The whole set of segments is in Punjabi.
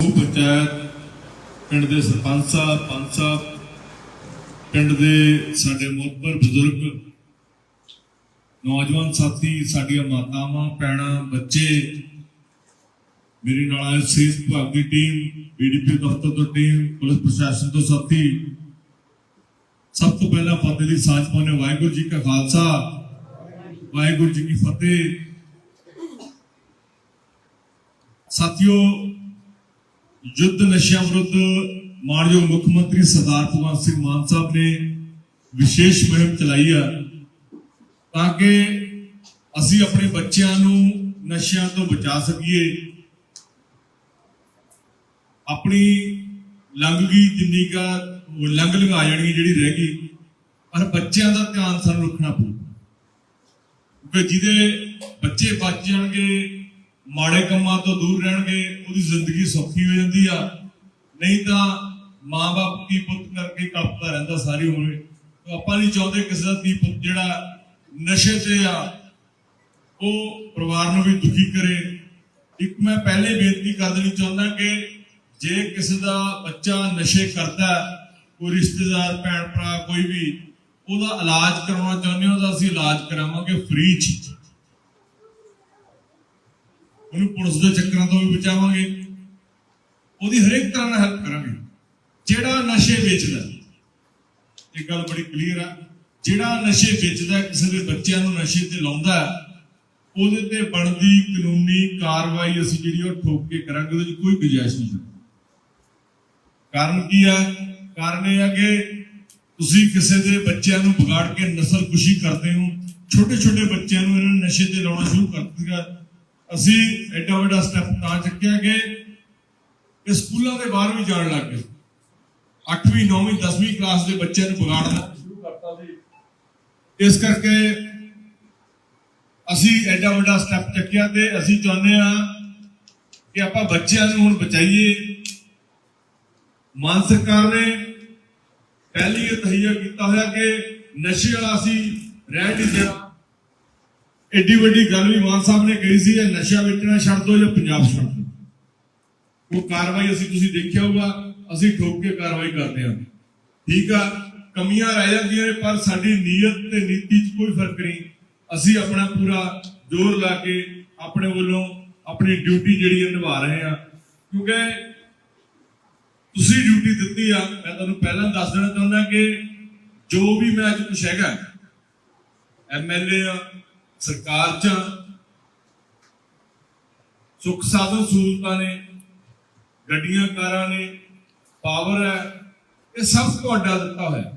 ਉਹ ਪੰਚਾਇਤ, ਪਿੰਡ ਦੇ ਸਰਪੰਚ ਸਾਹਿਬ ਪੰਚ ਸਾਹਿਬ, ਪਿੰਡ ਦੇ ਸਾਡੇ ਮੋਹਬਰ ਬਜ਼ੁਰਗ, ਨੌਜਵਾਨ ਸਾਥੀ, ਸਾਡੀਆਂ ਮਾਤਾਵਾਂ, ਭੈਣਾਂ, ਬੱਚੇ, ਮੇਰੀ ਨਾਲ ਆਏ ਸੀਸ ਵਿਭਾਗ ਦੀ ਟੀਮ ਬੀਡੀਪੀ ਦਫ਼ਤਰ ਤੋਂ ਟੀਮ, ਪੁਲਿਸ ਪ੍ਰਸ਼ਾਸਨ ਤੋਂ ਸਾਥੀ। ਸਭ ਤੋਂ ਪਹਿਲਾਂ ਫਤਿਹ ਦੀ ਸਾਂਝ ਪਾਉਣੇ ਵਾਹਿਗੁਰੂ ਜੀ ਕਾ ਖਾਲਸਾ, ਵਾਹਿਗੁਰੂ ਜੀ ਕੀ ਫਤਿਹ। ਸਾਥੀਓ ਯੁੱਧ ਨਸ਼ਿਆਂ ਵਿਰੁੱਧ ਮਾਨਯੋਗ ਮੁੱਖ ਮੰਤਰੀ ਸਰਦਾਰ ਭਗਵੰਤ ਸਿੰਘ ਮਾਨ ਸਾਹਿਬ ਨੇ ਵਿਸ਼ੇਸ਼ ਮੁਹਿੰਮ ਚਲਾਈ ਆ ਤਾਂ ਕਿ ਅਸੀਂ ਆਪਣੇ ਬੱਚਿਆਂ ਨੂੰ ਨਸ਼ਿਆਂ ਤੋਂ ਬਚਾ ਸਕੀਏ। ਆਪਣੀ ਲੰਘ ਗਈ ਜਿੰਨੀ ਕਾ ਲੰਘ ਲੰਘਾ ਜਾਣੀ ਜਿਹੜੀ ਰਹਿ ਗਈ, ਪਰ ਬੱਚਿਆਂ ਦਾ ਧਿਆਨ ਸਾਨੂੰ ਰੱਖਣਾ ਪਊ। ਕਿਉਂਕਿ ਜਿਹਦੇ ਬੱਚੇ ਬਚ ਜਾਣਗੇ ਮਾੜੇ ਕੰਮਾਂ ਤੋਂ ਦੂਰ ਰਹਿਣਗੇ, ਉਹਦੀ ਜ਼ਿੰਦਗੀ ਸੌਖੀ ਹੋ ਜਾਂਦੀ ਆ। ਨਹੀਂ ਤਾਂ ਮਾਂ-ਬਾਪ ਕੀ ਪੁੱਤ ਕਰਕੇ ਕੱਪਦਾ ਰਹਿੰਦਾ ਸਾਰੀ ਉਮਰ। ਆਪਾਂ ਨਹੀਂ ਚਾਹੁੰਦੇ ਕਿਸੇ ਦਾ ਧੀ ਪੁੱਤ ਜਿਹੜਾ ਨਸ਼ੇ ਤੇ ਆ, ਉਹ ਪਰਿਵਾਰ ਨੂੰ ਵੀ ਦੁਖੀ ਕਰੇ। ਇੱਕ ਮੈਂ ਪਹਿਲੇ ਬੇਨਤੀ ਕਰ ਦੇਣੀ ਚਾਹੁੰਦਾ ਕਿ ਜੇ ਕਿਸੇ ਦਾ ਬੱਚਾ ਨਸ਼ੇ ਕਰਦਾ, ਕੋਈ ਰਿਸ਼ਤੇਦਾਰ ਭੈਣ ਭਰਾ ਕੋਈ ਵੀ, ਉਹਦਾ ਇਲਾਜ ਕਰਾਉਣਾ ਚਾਹੁੰਦੇ ਹੋ ਤਾਂ ਅਸੀਂ ਇਲਾਜ ਕਰਾਵਾਂਗੇ ਫ੍ਰੀ ਚ। ਉਹਨੂੰ ਪੁਲਿਸ ਦੇ ਚੱਕਰਾਂ ਤੋਂ ਵੀ ਬਚਾਵਾਂਗੇ। ਉਹਦੀ ਹਰੇਕ ਤਰ੍ਹਾਂ ਨਾਲ ਹੈਲਪ ਕਰਾਂਗੇ। ਜਿਹੜਾ ਨਸ਼ੇ ਵੇਚਦਾ, ਇਹ ਗੱਲ ਬੜੀ ਕਲੀਅਰ ਆ। ਜਿਹੜਾ ਨਸ਼ੇ ਵੇਚਦਾ, ਕਿਸੇ ਦੇ ਬੱਚਿਆਂ ਨੂੰ ਨਸ਼ੇ ਤੇ ਲਾਉਂਦਾ, ਉਹਦੇ ਤੇ ਬਣਦੀ ਕਾਨੂੰਨੀ ਕਾਰਵਾਈ ਅਸੀਂ ਜਿਹੜੀ ਉਹ ਠੋਕ ਕੇ ਕਰਾਂਗੇ, ਉਹਦੇ 'ਚ ਕੋਈ ਗੁੰਜਾਇਸ਼ ਨਹੀਂ ਹੈ ਕਾਰਨ ਕੀ ਹੈ ਕਾਰਨ ਇਹ ਹੈ ਕਿ ਤੁਸੀਂ ਕਿਸੇ ਦੇ ਬੱਚਿਆਂ ਨੂੰ ਵਿਗਾੜ ਕੇ ਨਸਲ ਖੁਸ਼ੀ ਕਰਦੇ ਹੋ ਛੋਟੇ ਛੋਟੇ ਬੱਚਿਆਂ ਨੂੰ ਇਹਨਾਂ ਨੇ ਨਸ਼ੇ ਤੇ ਲਾਉਣਾ ਸ਼ੁਰੂ ਕਰ ਦਿੱਤਾ। ਅਸੀਂ ਐਡਾ ਵੱਡਾ ਸਟੈਪ ਤਾਂ ਚੱਕਿਆ ਕਿ ਇਹ ਸਕੂਲਾਂ ਦੇ ਬਾਹਰ ਵੀ ਜਾਣ ਲੱਗ ਗਏ। 8ਵੀਂ 9ਵੀਂ 10ਵੀਂ ਕਲਾਸ ਦੇ ਬੱਚਿਆਂ ਨੂੰ ਵਿਗਾੜਨਾ ਸ਼ੁਰੂ ਕਰਤਾ ਸੀ। ਇਸ ਕਰਕੇ ਅਸੀਂ ਐਡਾ ਵੱਡਾ ਸਟੈਪ ਚੱਕਿਆ ਤੇ ਅਸੀਂ ਚਾਹੁੰਦੇ ਆ ਕਿ ਆਪਾਂ ਬੱਚਿਆਂ ਨੂੰ ਹੁਣ ਬਚਾਈਏ। ਮਾਨ ਸਰਕਾਰ ਨੇ ਪਹਿਲੀ ਇਹ ਤਹਈਆ ਕੀਤਾ ਹੋਇਆ ਕਿ ਨਸ਼ੇ ਵਾਲਾ ਅਸੀਂ ਰਹਿਣ ਨਹੀਂ ਦੇਣਾ। ਐਡੀ ਵੱਡੀ ਗੱਲ ਵੀ ਮਾਨ ਸਾਹਿਬ ਨੇ ਕਹੀ ਸੀ, ਇਹ ਨਸ਼ਾ ਵੇਚਣਾ ਛੱਡ ਦਿਓ ਜਾਂ ਪੰਜਾਬ ਛੱਡ ਦਿਓ। ਉਹ ਕਾਰਵਾਈ ਅਸੀਂ ਤੁਸੀਂ ਦੇਖਿਆ ਹੋਊਗਾ, ਅਸੀਂ ਠੋਕ ਕੇ ਕਾਰਵਾਈ ਕਰਦੇ ਹਾਂ। ਠੀਕ ਆ, ਕਮੀਆਂ ਰਹਿ ਜਾਂਦੀਆਂ ਨੇ, ਪਰ ਸਾਡੀ ਨੀਅਤ ਤੇ ਨੀਤੀ 'ਚ ਕੋਈ ਫ਼ਰਕ ਨਹੀਂ। ਅਸੀਂ ਆਪਣਾ ਪੂਰਾ ਜ਼ੋਰ ਲਾ ਕੇ ਆਪਣੇ ਵੱਲੋਂ ਆਪਣੀ ਡਿਊਟੀ ਜਿਹੜੀ ਹੈ ਨਿਭਾ ਰਹੇ ਹਾਂ। ਕਿਉਂਕਿ ਤੁਸੀਂ ਡਿਊਟੀ ਦਿੱਤੀ ਆ, ਮੈਂ ਤੁਹਾਨੂੰ ਪਹਿਲਾਂ ਦੱਸ ਦੇਣਾ ਚਾਹੁੰਦਾ ਕਿ ਜੋ ਵੀ ਮੈਂ ਅੱਜ ਕੁਛ ਹੈਗਾ ਐਮਐਲਏ ਆ ਸਰਕਾਰ ਚ ਸੁੱਖ ਸਾਧਨ ਸਹੂਲਤਾਂ ਨੇ, ਗੱਡੀਆਂ, ਕਾਰਾਂ ਨੇ ਪਾਵਰ ਹੈ, ਇਹ ਸਭ ਤੁਹਾਡਾ ਦਿੱਤਾ ਹੋਇਆ।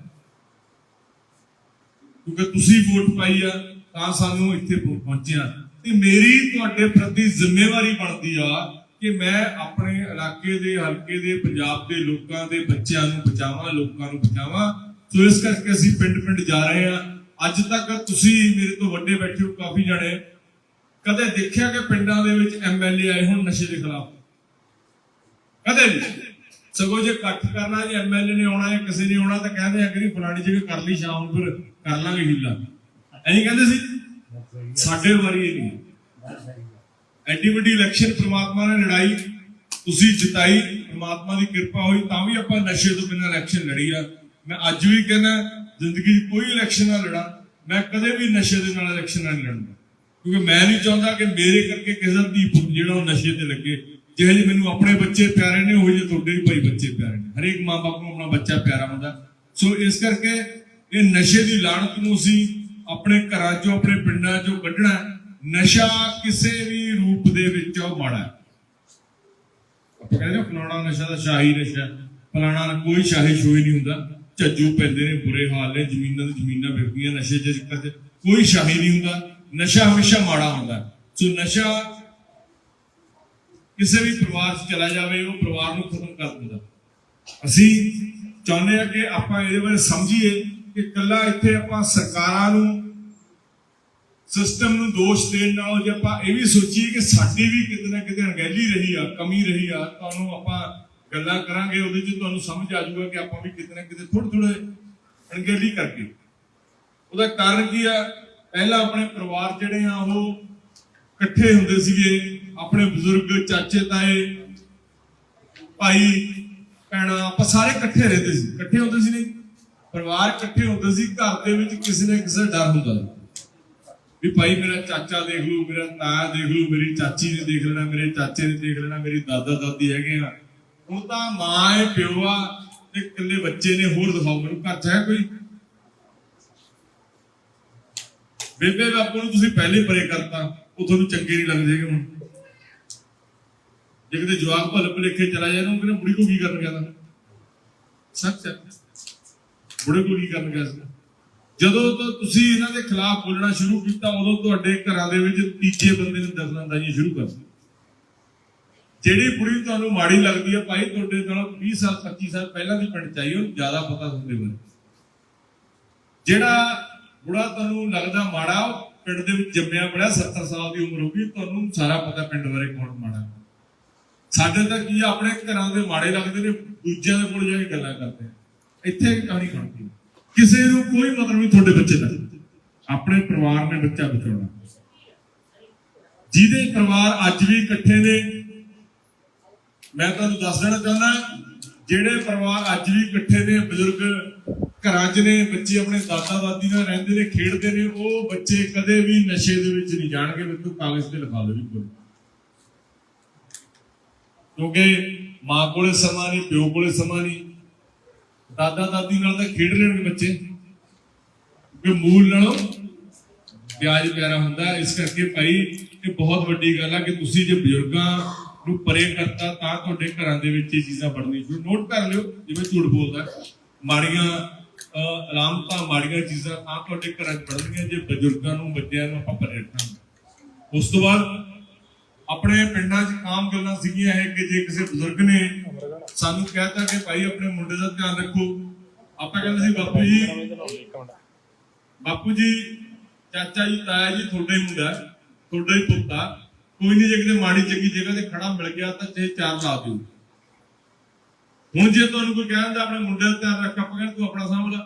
ਕਿਉਂਕਿ ਤੁਸੀਂ ਵੋਟ ਪਾਈ ਆ, ਤਾਂ ਸਾਨੂੰ ਇੱਥੇ ਪਹੁੰਚਿਆ ਤੇ ਮੇਰੀ ਤੁਹਾਡੇ ਪ੍ਰਤੀ ਜ਼ਿੰਮੇਵਾਰੀ ਬਣਦੀ ਆ ਕਿ ਮੈਂ ਆਪਣੇ ਇਲਾਕੇ ਦੇ, ਹਲਕੇ ਦੇ, ਪੰਜਾਬ ਦੇ ਲੋਕਾਂ ਦੇ ਬੱਚਿਆਂ ਨੂੰ ਬਚਾਵਾਂ, ਲੋਕਾਂ ਨੂੰ ਬਚਾਵਾਂ। ਸੋ ਇਸ ਕਰਕੇ ਅਸੀਂ ਪਿੰਡ ਪਿੰਡ ਜਾ ਰਹੇ ਹਾਂ ਅੱਜ ਤੱਕ ਤੁਸੀਂ ਮੇਰੇ ਤੋਂ ਵੱਡੇ ਬੈਠੇ ਹੋ, ਕਾਫੀ ਜਣੇ। ਕਦੇ ਦੇਖਿਆ ਕਿ ਪਿੰਡਾਂ ਦੇ ਵਿੱਚ ਐਮਐਲਏ ਆਏ ਹੁਣ ਨਸ਼ੇ ਦੇ ਖਿਲਾਫ? ਕਦੇ ਨਹੀਂ। ਸਗੋਂ ਜੇ ਇਕੱਠ ਕਰਨਾ, ਜੇ ਐਮਐਲਏ ਨੇ ਆਉਣਾ ਜਾਂ ਕਿਸੇ ਨੇ ਆਉਣਾ, ਤਾਂ ਕਹਿੰਦੇ ਆ ਕਿ ਫਲਾਣੀ ਜਗ੍ਹਾ ਕਰ ਲਈ, ਸ਼ਾਮ ਨੂੰ ਫਿਰ ਕਰ ਲਾਂਗੇ ਹੀਲਾ। ਐਂ ਕਹਿੰਦੇ ਸੀ। ਸਾਡੇ ਵਾਰੀ ਇਹ ਨਹੀਂ। ਐਡੀ ਵੱਡੀ ਇਲੈਕਸ਼ਨ ਪ੍ਰਮਾਤਮਾ ਨੇ ਲੜਾਈ, ਤੁਸੀਂ ਜਿਤਾਈ, ਪ੍ਰਮਾਤਮਾ ਦੀ ਕਿਰਪਾ ਹੋਈ, ਤਾਂ ਵੀ ਆਪਾਂ ਨਸ਼ੇ ਤੋਂ ਬਿਨਾਂ ਇਲੈਕਸ਼ਨ ਲੜੀ ਆ। ਮੈਂ ਅੱਜ ਵੀ ਕਹਿੰਦਾ ਜ਼ਿੰਦਗੀ 'ਚ ਕੋਈ ਇਲੈਕਸ਼ਨ ਨਾ ਲੜਾਂ। ਮੈਂ ਕਦੇ ਵੀ ਨਸ਼ੇ ਦੇ ਨਾਲ ਇਲੈਕਸ਼ਨ ਨਾਲ ਨਹੀਂ ਲੜਨਾ ਕਿਉਂਕਿ ਮੈਂ ਨਹੀਂ ਚਾਹੁੰਦਾ ਕਿ ਮੇਰੇ ਕਰਕੇ ਕਿਸੇ ਦੀ ਜਿਹੜਾ ਉਹ ਨਸ਼ੇ ਤੇ ਲੱਗੇ। ਜਿਹੇ ਜਿਹੇ ਮੈਨੂੰ ਆਪਣੇ ਬੱਚੇ ਪਿਆਰੇ ਨੇ, ਉਹ ਜਿਹੇ ਤੁਹਾਡੇ ਵੀ ਭਾਈ ਬੱਚੇ ਪਿਆਰੇ ਨੇ। ਹਰੇਕ ਮਾਂ-ਬਾਪ ਨੂੰ ਆਪਣਾ ਬੱਚਾ ਪਿਆਰਾ ਹੁੰਦਾ। ਸੋ ਇਸ ਕਰਕੇ ਇਹ ਨਸ਼ੇ ਦੀ ਲਾਹਨਤ ਨੂੰ ਅਸੀਂ ਆਪਣੇ ਘਰਾਂ 'ਚੋਂ, ਆਪਣੇ ਪਿੰਡਾਂ 'ਚੋਂ ਕੱਢਣਾ ਨਸ਼ਾ ਕਿਸੇ ਵੀ ਰੂਪ ਦੇ ਵਿੱਚ ਉਹ ਮਾੜਾ ਆਪਾਂ ਕਹਿੰਦੇ ਫਲਾਣਾ ਨਸ਼ਾ ਦਾ ਸ਼ਾਹੀ ਨਸ਼ਾ ਫਲਾਣਾ ਕੋਈ ਸ਼ਾਹੀ ਸ਼ੋਈ ਨਹੀਂ ਹੁੰਦਾ। ਝੱਜੂ ਪੈਂਦੇ ਨੇ, ਬੁਰੇ ਹਾਲ ਨੇ, ਜ਼ਮੀਨਾਂ ਦੀ ਜ਼ਮੀਨਾਂ ਵਿਕਦੀਆਂ, ਨਸ਼ੇ ਦੇ ਚੱਕਰ 'ਚ ਕੋਈ ਸ਼ਾਹੀ ਨਹੀਂ ਹੁੰਦਾ, ਨਸ਼ਾ ਹਮੇਸ਼ਾ ਮਾੜਾ ਹੁੰਦਾ। ਸੋ ਨਸ਼ਾ ਕਿਸੇ ਵੀ ਪਰਿਵਾਰ 'ਚ ਚਲਾ ਜਾਵੇ, ਉਹ ਪਰਿਵਾਰ ਨੂੰ ਖਤਮ ਕਰ ਦਿੰਦਾ। ਅਸੀਂ ਚਾਹੁੰਦੇ ਆ ਕਿ ਆਪਾਂ ਇਹਦੇ ਬਾਰੇ ਸਮਝੀਏ ਕਿ ਕੱਲਾ ਇੱਥੇ ਆਪਾਂ ਸਰਕਾਰਾਂ ਨੂੰ ਸਿਸਟਮ ਨੂੰ ਦੋਸ਼ ਦੇਣ ਨਾਲੋਂ ਜੇ ਆਪਾਂ ਇਹ ਵੀ ਸੋਚੀਏ ਕਿ ਸਾਡੀ ਵੀ ਕਿਤੇ ਨਾ ਕਿਤੇ ਅਣਗਹਿਲੀ ਰਹੀ ਆ, ਕਮੀ ਰਹੀ ਆ ਤੁਹਾਨੂੰ ਆਪਾਂ ਗੱਲਾਂ ਕਰਾਂਗੇ, ਉਹਦੇ 'ਚ ਤੁਹਾਨੂੰ ਸਮਝ ਆ ਜਾਊਗਾ ਕਿ ਆਪਾਂ ਵੀ ਕਿਤੇ ਨਾ ਕਿਤੇ ਥੋੜੇ ਥੋੜੇ ਅਣਗਹਿਲੀ ਕਰਕੇ। ਉਹਦਾ ਕਾਰਨ ਕੀ ਆ? ਪਹਿਲਾਂ ਆਪਣੇ ਪਰਿਵਾਰ ਜਿਹੜੇ ਆ, ਉਹ ਇਕੱਠੇ ਹੁੰਦੇ ਸੀਗੇ। ਆਪਣੇ ਬਜ਼ੁਰਗ, ਚਾਚੇ, ਤਾਏ, ਭਾਈ, ਭੈਣਾਂ, ਆਪਾਂ ਸਾਰੇ ਇਕੱਠੇ ਰਹਿੰਦੇ ਸੀ। ਇਕੱਠੇ ਹੁੰਦੇ ਸੀ ਨਹੀਂ? ਪਰਿਵਾਰ ਇਕੱਠੇ ਹੁੰਦੇ ਸੀ, ਘਰ ਦੇ ਵਿੱਚ ਕਿਸੇ ਨਾ ਕਿਸੇ ਦਾ ਡਰ ਹੁੰਦਾ ਸੀ। ਵੀ ਭਾਈ, ਮੇਰਾ ਚਾਚਾ ਦੇਖ ਲੂ ਮੇਰਾ ਤਾਇਆ ਦੇਖ ਲੂ ਮੇਰੀ ਚਾਚੀ ਨੇ ਦੇਖ ਲੈਣਾ, ਮੇਰੇ ਚਾਚੇ ਨੇ ਦੇਖ ਲੈਣਾ, ਮੇਰੀ ਦਾਦਾ ਦਾਦੀ ਹੈਗੇ ਆ। ਉਹ ਤਾਂ ਮਾਂ ਹੈ, ਪਿਓ ਆ, ਤੇ ਇਕੱਲੇ ਬੱਚੇ ਨੇ, ਹੋਰ ਦਿਖਾਓ ਮੈਨੂੰ, ਘਰ ਚ ਹੈ ਕੋਈ? ਬੇਬੇ, ਬਾਪੂ ਨੂੰ ਤੁਸੀਂ ਪਹਿਲੇ ਪਰੇ ਕਰਤਾ ਉਹ ਤੁਹਾਨੂੰ ਚੰਗੇ ਨਹੀਂ ਲੱਗਦੇ ਹੁਣ। ਜੇ ਕਿਤੇ ਜਵਾਕ ਭਲ ਭਲੇਖੇ ਚਲਾ ਜਾਏ ਨਾ ਉਹ ਬੁੜੀ ਕੋ ਕੀ ਕਰਨ ਗਿਆ ਤਾਂ? ਸੱਚ ਹੈ। ਬੁੜੇ ਕੋ ਕੀ ਕਰਨ ਗਿਆ ਸੀ? ਜਦੋਂ ਤੋਂ ਤੁਸੀਂ ਇਹਨਾਂ ਦੇ ਖਿਲਾਫ ਬੋਲਣਾ ਸ਼ੁਰੂ ਕੀਤਾ, ਉਦੋਂ ਤੁਹਾਡੇ ਘਰਾਂ ਦੇ ਵਿੱਚ ਤੀਜੇ ਬੰਦੇ ਨੇ ਦਖਲਅੰਦਾਜ਼ੀ ਸ਼ੁਰੂ ਕਰ ਦਿੱਤੀ ਜਿਹੜੀ ਕੁੜੀ ਤੁਹਾਨੂੰ ਮਾੜੀ ਲੱਗਦੀ ਹੈ ਭਾਈ ਤੁਹਾਡੇ ਨਾਲ 20 ਸਾਲ 25 ਸਾਲ ਪਹਿਲਾਂ ਦੀ ਪਿੰਡ ਚਾਹੀ ਉਹਨੂੰ ਜ਼ਿਆਦਾ ਪਤਾ ਹੁੰਦੇ ਬਾਰੇ ਜਿਹੜਾ ਬੁੜਾ ਤੁਹਾਨੂੰ ਲੱਗਦਾ ਮਾੜਾ, ਉਹ ਪਿੰਡ ਦੇ ਵਿੱਚ ਜੰਮਿਆ ਪੜਿਆ 70 ਸਾਲ ਦੀ ਉਮਰ ਹੋ ਗਈ, ਤੁਹਾਨੂੰ ਸਾਰਾ ਪਤਾ ਪਿੰਡ ਬਾਰੇ ਕੌਣ ਮਾੜਾ ਸਾਡੇ ਤਾਂ ਕੀ ਆਪਣੇ ਘਰਾਂ ਦੇ ਮਾੜੇ ਲੱਗਦੇ ਨੇ, ਦੂਜਿਆਂ ਦੇ ਕੋਲ ਜਾ ਕੇ ਗੱਲਾਂ ਕਰਦੇ ਆ। ਇੱਥੇ ਕਹਾਣੀ ਬਣਦੀ ਕਿਸੇ ਨੂੰ ਕੋਈ ਮਤਲਬ ਨਹੀਂ ਤੁਹਾਡੇ ਬੱਚੇ ਦਾ। ਆਪਣੇ ਪਰਿਵਾਰ ਨੇ ਬੱਚਾ ਬਚਾਉਣਾ। ਜਿਹਦੇ ਪਰਿਵਾਰ ਅੱਜ ਵੀ ਇਕੱਠੇ ਨੇ ਮੈਂ ਤੁਹਾਨੂੰ ਦੱਸ ਦੇਣਾ ਚਾਹੁੰਦਾ, ਜਿਹੜੇ ਪਰਿਵਾਰ ਅੱਜ ਵੀ ਇਕੱਠੇ ਨੇ, ਬਜ਼ੁਰਗ ਘਰਾਂ 'ਚ ਨੇ, ਬੱਚੇ ਆਪਣੇ ਦਾਦਾ, ਦਾਦੀ ਨਾਲ ਰਹਿੰਦੇ ਨੇ, ਖੇਡਦੇ ਨੇ, ਉਹ ਬੱਚੇ ਕਦੇ ਵੀ ਨਸ਼ੇ ਦੇ ਵਿੱਚ ਨਹੀਂ ਜਾਣਗੇ, ਮੈਨੂੰ ਕਾਗਜ਼ ਤੇ ਲਿਖਾ ਲਓ ਜੀ ਕੋਈ। ਕਿਉਂਕਿ ਮਾਂ ਕੋਲੇ ਸਮਾਂ ਨਹੀਂ, ਪਿਓ ਕੋਲੇ ਸਮਾਂ ਨਹੀਂ, ਦਾਦਾ, ਦਾਦੀ ਨਾਲ ਤਾਂ ਖੇਡ ਲੈਣਗੇ ਬੱਚੇ। ਕਿ ਮੂਲ ਨਾਲੋਂ ਵਿਆਜ ਪਿਆਰਾ ਹੁੰਦਾ, ਇਸ ਕਰਕੇ ਭਾਈ ਇਹ ਬਹੁਤ ਵੱਡੀ ਗੱਲ ਆ ਕਿ ਤੁਸੀਂ ਜੇ ਬਜ਼ੁਰਗਾਂ ਨੂੰ ਪਰੇ ਕਰਤਾ, ਤਾਂ ਤੁਹਾਡੇ ਘਰਾਂ ਦੇ ਵਿੱਚ ਇਹ ਚੀਜ਼ਾਂ ਬਣਨੀ ਸ਼ੁਰੂ ਨੋਟ ਕਰ ਲਿਓ, ਜਿਵੇਂ ਝੂਠ ਬੋਲਦਾ, ਮਾੜੀਆਂ ਅਲਾਮਤਾਂ ਮਾੜੀਆਂ ਚੀਜ਼ਾਂ ਤਾਂ ਤੁਹਾਡੇ ਘਰਾਂ 'ਚ ਬਣਨਗੀਆਂ ਜੇ ਬਜ਼ੁਰਗਾਂ ਨੂੰ, ਬੱਚਿਆਂ ਨੂੰ ਆਪਾਂ ਪਰੇ ਰੱਖਾਂਗੇ ਉਸ ਤੋਂ ਬਾਅਦ, ਆਪਣੇ ਪਿੰਡਾਂ 'ਚ ਆਮ ਗੱਲਾਂ ਸੀਗੀਆਂ ਹੈ ਕਿ ਜੇ ਕਿਸੇ ਬਜ਼ੁਰਗ ਨੇ ਸਾਨੂੰ ਕਹਿਤਾ ਕਿ ਭਾਈ ਆਪਣੇ ਮੁੰਡੇ ਦਾ ਧਿਆਨ ਰੱਖੋ। ਆਪਾਂ ਕਹਿੰਦੇ ਸੀ, ਬਾਪੂ ਜੀ ਬਾਪੂ ਜੀ, ਚਾਚਾ ਜੀ, ਤਾਇਆ ਜੀ, ਤੁਹਾਡਾ ਹੀ ਮੁੰਡਾ, ਤੁਹਾਡਾ ਹੀ ਪੁੱਤਾ ਕੋਈ ਨਹੀਂ ਜੇ ਕਿਤੇ ਮਾੜੀ ਚੰਗੀ ਜਗ੍ਹਾ ਤੇ ਖੜਾ ਮਿਲ ਗਿਆ ਤਾਂ ਚਾਹੇ ਚਾਰ ਲਾ ਦਿਓ। ਹੁਣ ਜੇ ਤੁਹਾਨੂੰ ਕੋਈ ਕਹਿੰਦਾ ਆਪਣੇ ਮੁੰਡੇ ਦਾ ਧਿਆਨ ਰੱਖ ਆਪਾਂ ਕਹਿੰਦੇ ਤੂੰ ਆਪਣਾ ਸਾਂਭ ਲੈ।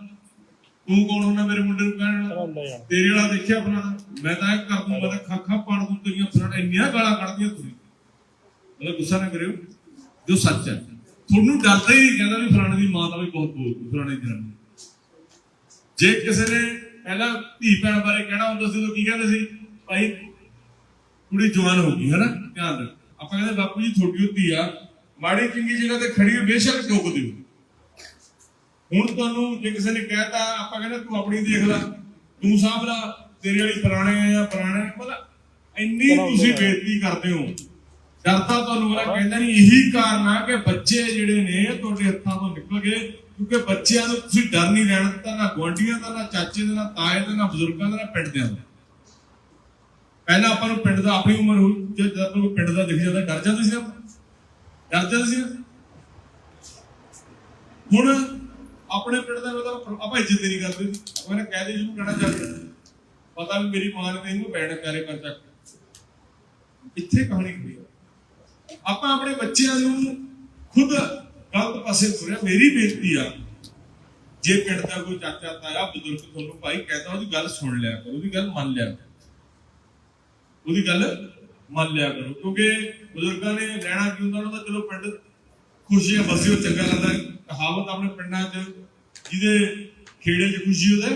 ਤੂੰ ਕੌਣ ਹੁੰਦਾ ਮੇਰੇ ਮੁੰਡੇ ਨੂੰ ਕਹਿਣ ਤੇਰੇ ਵਾਲਾ ਦੇਖਿਆ ਆਪਣਾ? ਮੈਂ ਤਾਂ ਇਹ ਕਰ ਦੂੰ ਮੈਂ ਤਾਂ ਖਾਖਾ ਪਾੜ ਦੂੰ ਤੇਰੀਆਂ ਫਰਣ ਇੰਨੀਆਂ ਗਾਲਾਂ ਕੱਢਦੀਆਂ ਤੁਸੀਂ ਮਤਲਬ ਗੁੱਸਾ ਨਾ ਕਰਿਓ। ਜੋ ਸੱਚ ਹੈ। ਤੁਹਾਨੂੰ ਡਰਦਾ ਹੀ ਨਹੀਂ ਕਹਿੰਦਾ ਵੀ ਫਲਾਣੇ ਦੀ ਮਾਂ ਦਾ ਵੀ ਬਹੁਤ ਬੋਲਦੀ ਫਲਾਣੇ ਦੀ ਜਨਾਨੀ ਜੇ ਕਿਸੇ ਨੇ ਪਹਿਲਾਂ ਧੀ ਭੈਣ ਬਾਰੇ ਕਹਿਣਾ ਹੁੰਦਾ ਸੀ ਤਾਂ ਕੀ ਕਹਿੰਦੇ ਸੀ? ਭਾਈ ਕੁੜੀ ਜਵਾਨ ਹੋ ਗਈ ਹੈ ਨਾ ਧਿਆਨ ਰੱਖ। ਆਪਾਂ ਕਹਿੰਦੇ ਬਾਪੂ ਜੀ ਤੁਹਾਡੀ ਧੀ ਆ। ਮਾੜੀ ਚੰਗੀ ਜਗ੍ਹਾ ਤੇ ਖੜੀ ਹੋ ਬੇਸ਼ੱਕ ਟੋਕ ਦਿਓ ਹੁਣ ਤੁਹਾਨੂੰ ਜੇ ਕਿਸੇ ਨੇ ਕਹਿਤਾ ਆਪਾਂ ਕਹਿੰਦੇ ਤੂੰ ਆਪਣੀ ਦੇਖ ਲੈ ਤੂੰ ਸਾਂਭ ਲਾ ਤੇਰੇ ਵਾਲੀ ਪੁਰਾਣੇ ਆ ਜਾਂ ਪੁਰਾਣੇ ਮਤਲਬ ਇੰਨੀ ਤੁਸੀਂ ਬੇਇੱਜ਼ਤੀ ਕਰਦੇ ਹੋ। ਡਰਦਾ ਤੁਹਾਨੂੰ ਵਾਲਾ ਕਹਿੰਦਾ ਨਹੀਂ ਇਹੀ ਕਾਰਨ ਆ ਕਿ ਬੱਚੇ ਜਿਹੜੇ ਨੇ ਤੁਹਾਡੇ ਹੱਥਾਂ ਤੋਂ ਨਿਕਲ ਗਏ ਕਿਉਂਕਿ ਬੱਚਿਆਂ ਨੂੰ ਤੁਸੀਂ ਡਰ ਨਹੀਂ ਰਹਿਣ ਦਿੱਤਾ ਨਾ ਗੁਆਂਢੀਆਂ ਦਾ ਨਾ ਚਾਚੇ ਦਾ ਨਾ ਤਾਏ ਦਾ ਨਾ ਬਜ਼ੁਰਗਾਂ ਦਾ ਨਾ ਪਿੰਡ ਦਿਆਂ ਦਾ। ਪਹਿਲਾਂ ਆਪਾਂ ਨੂੰ ਪਿੰਡ ਦਾ ਆਪਣੀ ਉਮਰ ਹੋਈ ਜੇ ਆਪਾਂ ਨੂੰ ਪਿੰਡ ਦਾ ਦਿਖ ਜਾਂਦਾ, ਡਰ ਜਾਂਦੇ ਸੀ ਆਪਾਂ? ਡਰ ਜਾਂਦੇ ਸੀ? ਹੁਣ ਆਪਣੇ ਪਿੰਡ ਦਾ ਮਤਲਬ ਆਪਾਂ ਇੱਜ਼ਤ ਨਹੀਂ ਕਰਦੇ। ਸੀ ਆਪਾਂ ਨੇ ਕਹਿ ਦੇ ਜਿਹਨੂੰ ਕਹਿਣਾ ਚਾਹੀਦਾ। ਪਤਾ ਵੀ ਮੇਰੀ ਮਾਂ ਨੇ ਇਹਨੂੰ ਬੈਠ ਕਰੇ ਕਰ ਚੱਕ ਇੱਥੇ ਕਹਾਣੀ ਖੜੀ ਆਪਾਂ ਆਪਣੇ ਬੱਚਿਆਂ ਨੂੰ ਖੁਦ ਗਲਤ ਪਾਸੇ ਤੁਰਿਆ। ਮੇਰੀ ਬੇਨਤੀ ਆ, ਜੇ ਪਿੰਡ ਦਾ ਕੋਈ ਚਾਚਾ ਤਾਇਆ ਬਜ਼ੁਰਗ ਤੁਹਾਨੂੰ ਭਾਈ ਕਹਿੰਦਾ, ਉਹਦੀ ਗੱਲ ਸੁਣ ਲਿਆ ਕਰੋ, ਉਹਦੀ ਗੱਲ ਮੰਨ ਲਿਆ ਕਰੋ। ਉਹਦੀ ਗੱਲ ਮੰਨ ਲਿਆ ਕਰੋ, ਕਿਉਂਕਿ ਬਜ਼ੁਰਗਾਂ ਨੇ ਲੈਣਾ ਕੀ ਹੁੰਦਾ, ਉਹਨਾਂ ਦਾ ਚਲੋ ਪਿੰਡ ਖੁਸ਼ੀਆਂ ਵਸਿਓ ਚੰਗਾ ਲੱਗਦਾ, ਕਹਾਵਤ ਆਪਣੇ ਪਿੰਡਾਂ 'ਚ, ਜਿਹਦੇ ਖੇੜੇ 'ਚ ਖੁਸ਼ੀ ਉਹਦੇ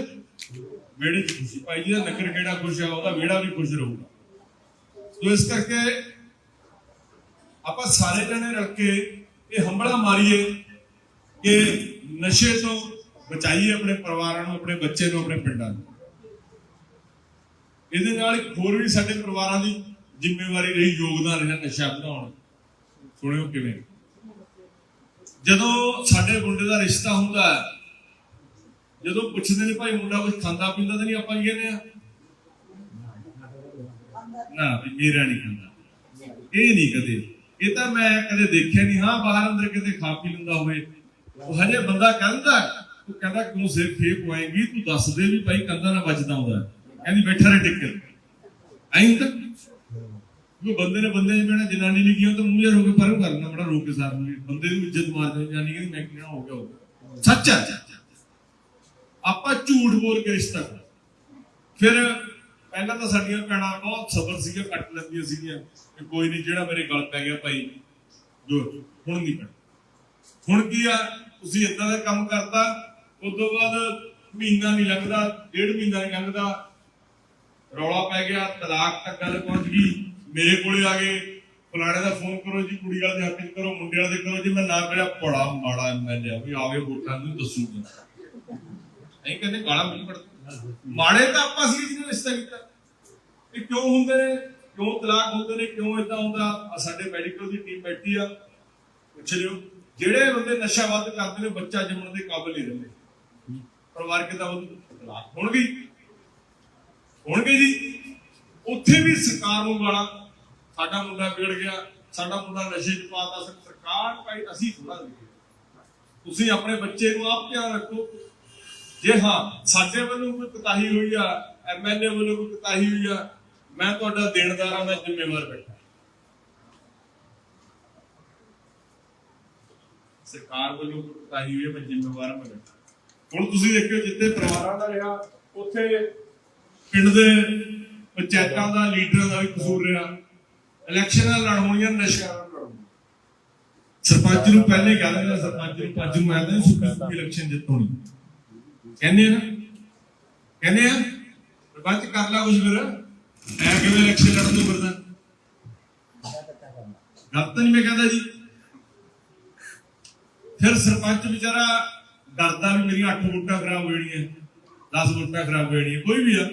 ਵਿਹੜੇ 'ਚ ਖੁਸ਼ੀ, ਭਾਈ ਜਿਹਦਾ ਨਗਰ ਖੇੜਾ ਖੁਸ਼ ਆ, ਉਹਦਾ ਵਿਹੜਾ ਵੀ ਖੁਸ਼ ਰਹੂਗਾ। ਸੋ ਇਸ ਕਰਕੇ ਆਪਾਂ ਸਾਰੇ ਜਣੇ ਰਲ ਕੇ ਇਹ ਹੰਬੜਾ ਮਾਰੀਏ ਕਿ ਨਸ਼ੇ ਤੋਂ ਬਚਾਈਏ ਆਪਣੇ ਪਰਿਵਾਰਾਂ ਨੂੰ, ਆਪਣੇ ਬੱਚੇ ਨੂੰ, ਆਪਣੇ ਪਿੰਡਾਂ ਨੂੰ। ਇਹਦੇ ਨਾਲ ਇੱਕ ਹੋਰ ਵੀ ਸਾਡੇ ਪਰਿਵਾਰਾਂ ਦੀ ਜ਼ਿੰਮੇਵਾਰੀ ਰਹੀ, ਯੋਗਦਾਨ ਰਿਹਾ ਨਸ਼ਾ ਵਧਾਉਣ। ਸੁਣਿਓ ਕਿਵੇਂ? ਜਦੋਂ ਸਾਡੇ ਮੁੰਡੇ ਦਾ ਰਿਸ਼ਤਾ ਹੁੰਦਾ ਜਦੋਂ ਪੁੱਛਦੇ ਨੇ ਭਾਈ ਮੁੰਡਾ ਕੁਝ ਖਾਂਦਾ ਪੀਂਦਾ ਤਾਂ ਨਹੀਂ ਆਪਾਂ ਕੀ ਕਹਿੰਦੇ ਆ? ਨਾ ਵੀ ਮੇਰਾ ਨਹੀਂ ਖਾਂਦਾ। ਇਹ ਨਹੀਂ ਕਦੇ। ਇਹ ਤਾਂ ਮੈਂ ਕਦੇ ਦੇਖਿਆ ਨਹੀਂ। ਹਾਂ, ਬਾਹਰ ਅੰਦਰ ਕਿਤੇ ਖਾ ਪੀ ਲੈਂਦਾ ਹੋਵੇ। ਉਹ ਹਜੇ ਬੰਦਾ ਕਹਿੰਦਾ ਉਹ ਕਹਿੰਦਾ ਕਿਉਂ ਸਿਰ ਖੇਪ ਹੋਏਗੀ ਤੂੰ ਦੱਸ ਦੇ ਵੀ ਭਾਈ ਕੰਦਾ ਨਾ ਵੱਜਦਾ ਹੁੰਦਾ ਕਹਿੰਦੀ ਬੈਠਾ ਰਹੇ ਟਿੱਕ। ਐਂ ਤੱਕ ਉਹ ਬੰਦੇ ਨੇ ਬੰਦੇ ਨੇ ਜਨਾਨੀ ਨਹੀਂ ਕੀਤਾ ਤਾਂ ਮੂੰਹ ਜਿਹਾ ਰੋ ਕੇ ਪਰਾਂ ਕਰਨਾ ਬੜਾ ਰੋ ਕੇ ਸਾਰ ਨੂੰ। ਬੰਦੇ ਦੀ ਇੱਜ਼ਤ ਮਾਰਦੇ ਜਨਾਨੀ ਕਹਿੰਦੀ ਮੈਂ ਕਿਹੜਾ ਹੋ ਗਿਆ ਹੋ ਗਿਆ ਸੱਚ ਹੈ ਆਪਾਂ ਝੂਠ ਬੋਲ ਕੇ ਰਿਸ਼ਤਾ ਫਿਰ ਪਹਿਲਾਂ ਤਾਂ ਸਾਡੀਆਂ ਭੈਣਾਂ ਬਹੁਤ ਸਬਰ ਸੀਗਾ, ਕੱਟ ਲੈਂਦੀਆਂ ਸੀਗੀਆਂ ਕਿ ਕੋਈ ਨਹੀਂ ਜਿਹੜਾ ਮੇਰੇ ਗਲ ਪੈ ਗਿਆ ਭਾਈ, ਜੋ ਹੁਣ ਨਹੀਂ ਪੈਣਾ ਹੁਣ ਕੀ ਆ? ਤੁਸੀਂ ਇਦਾਂ ਦਾ ਕੰਮ ਕਰਤਾ ਉਸ ਤੋਂ ਬਾਅਦ ਮਹੀਨਾ ਨਹੀਂ ਲੰਘਦਾ, ਡੇਢ ਮਹੀਨਾ ਨਹੀਂ ਲੰਘਦਾ ਰੌਲਾ ਪੈ ਗਿਆ, ਤਲਾਕ ਤੱਕ ਗੱਲ ਪਹੁੰਚ ਗਈ। ਮੇਰੇ ਕੋਲੇ ਆ ਗਏ ਫਲਾਣੇ ਦਾ ਫੋਨ ਕਰੋ ਜੀ, ਕੁੜੀ ਵਾਲੇ ਦੇ ਹੱਥ 'ਚ ਕਰੋ, ਮੁੰਡੇ ਵਾਲੇ ਦੇ ਕਰੋ, ਜੀ ਮੈਂ ਨਾ ਕਰਿਆ, ਬੜਾ ਮਾੜਾ ਐਮਐਲਏ ਵੀ ਆਵੇ ਵੋਟਾਂ ਨੂੰ ਦੱਸੂਗਾ। ਐਂ ਕਹਿੰਦੇ ਗਾਲਾਂ ਮੈਨੂੰ ਕੱਢ ਮਾੜੇ ਤਾਂ ਆਪਾਂ ਸੀ ਜਿਹਨੇ ਰਿਸ਼ਤਾ ਕੀਤਾ। ਇਹ ਕਿਉਂ ਹੁੰਦੇ ਨੇ? ਕਿਉਂ ਤਲਾਕ ਹੁੰਦੇ ਨੇ? ਕਿਉਂ ਇਦਾਂ ਹੁੰਦਾ? ਸਾਡੇ ਮੈਡੀਕਲ ਦੀ ਟੀਮ ਬੈਠੀ ਆ। ਪੁੱਛ ਲਿਓ। ਜਿਹੜੇ ਬੰਦੇ ਨਸ਼ਾ ਵੱਧ ਕਰਦੇ ਨੇ, ਬੱਚਾ ਜੰਮਣ ਦੇ ਕਾਬਿਲ ਨਹੀਂ ਰਹਿੰਦੇ। ਪਰਿਵਾਰ ਕਿਦਾਂ ਤਲਾਕ ਹੋਣਗੇ। ਹੋਣਗੇ ਜੀ। ਉੱਥੇ ਵੀ ਸਰਕਾਰ ਨੂੰ ਗਾਲਾਂ। ਸਾਡਾ ਮੁੰਡਾ ਵਿਗੜ ਗਿਆ। ਸਾਡਾ ਮੁੰਡਾ ਨਸ਼ੇ 'ਚ ਪਾਤਾ ਸਰਕਾਰ ਭਾਈ, ਅਸੀਂ ਥੋੜਾ ਤੁਸੀਂ ਆਪਣੇ ਬੱਚੇ ਨੂੰ ਆਪ ਧਿਆਨ ਰੱਖੋ। ਜੇ ਹਾਂ, ਸਾਡੇ ਵੱਲੋਂ ਕੋਈ ਕੁਤਾਹੀ ਹੋਈ ਆ ਐਮਐਲਏ ਵੱਲੋਂ ਕੋਈ ਕੁਤਾਹੀ ਹੋਈ ਆ, ਮੈਂ ਤੁਹਾਡਾ ਦੇਣਦਾਰਾਂ ਆ ਮੈਂ ਜ਼ਿੰਮੇਵਾਰ ਬੈਠਾ। ਸਰਕਾਰ ਵੱਲੋਂ ਕੋਈ ਕੁਤਾਹੀ ਹੋਈ ਮੈਂ ਜ਼ਿੰਮੇਵਾਰ ਮੈਂ ਬੈਠਾ ਹੁਣ ਤੁਸੀਂ ਦੇਖਿਓ, ਜਿੱਥੇ ਪਰਿਵਾਰਾਂ ਦਾ ਰਿਹਾ, ਉੱਥੇ ਪਿੰਡ ਦੇ ਪੰਚਾਇਤਾਂ ਦਾ, ਲੀਡਰਾਂ ਦਾ ਵੀ ਕਸੂਰ ਰਿਹਾ। ਇਲੈਕਸ਼ਨਾਂ ਲੜ ਹੋਣੀਆਂ ਨਸ਼ਿਆਂ ਨਾਲ ਲੜਨੀਆਂ ਸਰਪੰਚ ਨੂੰ ਪਹਿਲੇ ਕਹਿ ਦਿੰਦੇ ਸਰਪੰਚ ਨੂੰ ਪੰਜ ਨੂੰ ਆਉਂਦੇ ਸੁੱਕੀ ਸੁੱਕੀ ਇਲੈਕਸ਼ਨ ਜਿੱਤ ਕਹਿੰਦੇ ਆ ਨਾ ਕਹਿੰਦੇ ਆ, ਸਰਪੰਚ ਕਰ ਲਾ ਕੁਝ ਫਿਰ। ਐ ਕਿਵੇਂ ਇਲੈਕਸ਼ਨ ਲੜਨ ਨੂੰ ਫਿਰਦਾ। ਗੱਲ ਤਾਂ ਨਹੀਂ ਮੈਂ ਕਹਿੰਦਾ ਜੀ। ਫਿਰ ਸਰਪੰਚ ਵਿਚਾਰਾ ਡਰਦਾ ਵੀ ਮੇਰੀਆਂ 8 ਵੋਟਾਂ ਖਰਾਬ ਹੋ ਜਾਣੀਆਂ 10 ਵੋਟਾਂ ਖਰਾਬ ਹੋ ਜਾਣੀਆਂ, ਕੋਈ ਵੀ ਆ।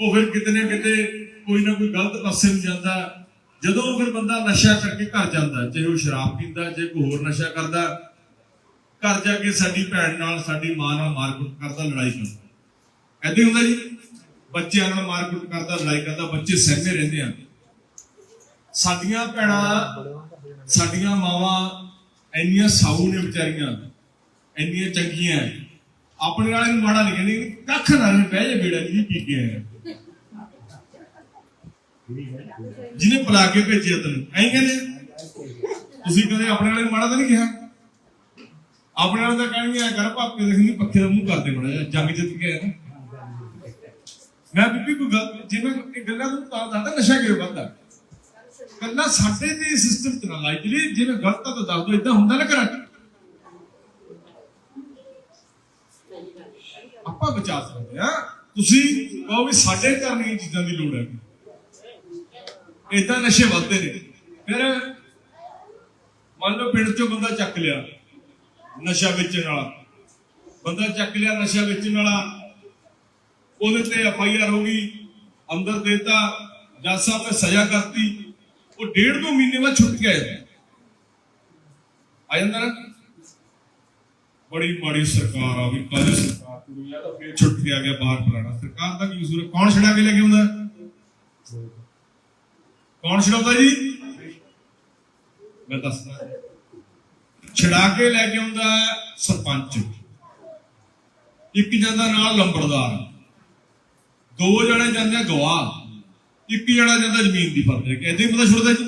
ਉਹ ਫਿਰ ਕਿਤੇ ਨਾ ਕਿਤੇ ਕੋਈ ਨਾ ਕੋਈ ਗਲਤ ਪਾਸੇ ਨੂੰ ਜਾਂਦਾ। ਜਦੋਂ ਫਿਰ ਬੰਦਾ ਨਸ਼ਾ ਕਰਕੇ ਘਰ ਜਾਂਦਾ ਚਾਹੇ ਉਹ ਸ਼ਰਾਬ ਪੀਂਦਾ ਚਾਹੇ ਕੋਈ ਹੋਰ ਨਸ਼ਾ ਕਰਦਾ ਘਰ ਜਾ ਕੇ ਸਾਡੀ ਭੈਣ ਨਾਲ ਸਾਡੀ ਮਾਂ ਨਾਲ ਮਾਰਕੁੱਟ ਕਰਦਾ ਲੜਾਈ ਕਰਦਾ। ਐਦਾਂ ਹੁੰਦਾ ਜੀ। ਬੱਚਿਆਂ ਨਾਲ ਮਾਰਕੁੱਟ ਕਰਦਾ ਲੜਾਈ ਕਰਦਾ ਬੱਚੇ ਸਹਿਮੇ ਰਹਿੰਦੇ ਆ। ਸਾਡੀਆਂ ਭੈਣਾਂ ਸਾਡੀਆਂ ਮਾਵਾਂ ਇੰਨੀਆਂ ਸਾਊ ਨੇ ਵਿਚਾਰੀਆਂ ਇੰਨੀਆਂ ਚੰਗੀਆਂ। ਆਪਣੇ ਵਾਲੇ ਨੂੰ ਮਾੜਾ ਨਹੀਂ ਕਹਿੰਦੀ ਕੱਖ ਨਾਲ ਨੀ, ਬਹਿ ਜਾ ਬੇੜਾ ਜੀ ਪੀ ਕੇ ਆਇਆ। ਜਿਹਨੇ ਪਲਾ ਕੇ ਭੇਜਿਆ ਤੈਨੂੰ, ਐਂ ਕਹਿੰਦੇ ਤੁਸੀਂ ਕਦੇ ਆਪਣੇ ਵਾਲੇ ਨੂੰ ਮਾੜਾ ਤਾਂ ਨਹੀਂ ਕਿਹਾ? ਆਪਣੇ ਵਾਲੇ ਤਾਂ ਕਹਿਣਗੇ, ਐ ਕਰ ਭਾਪੇ ਦੇਖਣੀ ਪੱਖੇ ਦਾ ਮੂੰਹ ਕਰਦੇ ਬੜਾ ਜੰਗ ਜਿੱਤ ਕੇ ਆਇਆ ਨਾ। ਮੈਂ ਬੀਬੀ, ਕੋਈ ਗੱਲ ਜੇ ਮੈਂ ਇਹ ਗੱਲਾਂ ਨੂੰ ਤਾਂ ਦੱਸਦਾ, ਨਸ਼ਾ ਕਿਉਂ ਵੱਧਦਾ? ਗੱਲਾਂ ਸਾਡੇ ਤੇ ਸਿਸਟਮ ਚ ਨਾ ਲਾਈ ਜਿਹੜੀ ਜਿਵੇਂ ਗਲਤ ਆ ਤਾਂ ਦੱਸ ਦੋ ਇਦਾਂ ਹੁੰਦਾ ਨਾ ਘਰਾਂ ਚ। ਆਪਾਂ ਬਚਾ ਸਕਦੇ ਆ ਤੁਸੀਂ ਕਹੋ ਵੀ ਸਾਡੇ ਘਰ ਨਹੀਂ ਚੀਜ਼ਾਂ ਦੀ ਲੋੜ ਹੈ ਇਦਾਂ ਨਸ਼ੇ ਵੱਧਦੇ ਨੇ। ਫਿਰ ਮੰਨ ਲਓ ਪਿੰਡ ਚੋਂ ਬੰਦਾ ਚੱਕ ਲਿਆ ਨਸ਼ਾ ਵੇਚਣ ਵਾਲਾ। ਬੰਦਾ ਚੱਕ ਲਿਆ ਨਸ਼ਾ ਵੇਚਣ ਵਾਲਾ। ਉਹਦੇ ਤੇ ਐਫ ਆਈ ਆਰ ਹੋ ਗਈ, ਅੰਦਰ ਦੇਤਾ, ਜੱਜ ਸਾਹਿਬ ਨੇ ਸਜ਼ਾ ਕਰਤੀ। ਉਹ ਡੇਢ ਦੋ ਮਹੀਨੇ ਬਾਅਦ ਛੁੱਟ ਕੇ ਇਹ। ਆ ਜਾਂਦਾ ਨਾ। ਬੜੀ ਮਾੜੀ ਸਰਕਾਰ ਆ ਵੀ ਕੱਲ ਸਰਕਾਰ ਕੁੜੀ ਆ ਫੇਰ ਛੁੱਟ ਕੇ ਆ ਗਿਆ ਬਾਹਰ ਫਲਾਣਾ। ਸਰਕਾਰ ਦਾ ਕੀ ਕਸੂਰ ਕੌਣ ਛੜਾ ਕੇ ਲੈ ਕੇ ਆਉਂਦਾ? ਕੌਣ ਛਡਾਉਂਦਾ ਜੀ? ਮੈਂ ਦੱਸਦਾ। ਛਡਾ ਕੇ ਲੈ ਕੇ ਆਉਂਦਾ ਸਰਪੰਚ। ਇੱਕ ਜਾਂਦਾ ਨਾਲ ਲੰਬੜਦਾਰ। ਦੋ ਜਣੇ ਜਾਂਦੇ ਆ ਗਵਾਹ। ਇੱਕ ਜਣਾ ਜਾਂਦਾ ਜ਼ਮੀਨ ਦੀ ਫਰਦ ਕਿ ਏਦਾਂ ਹੀ ਪਤਾ ਛੁੱਟਦਾ ਜੀ?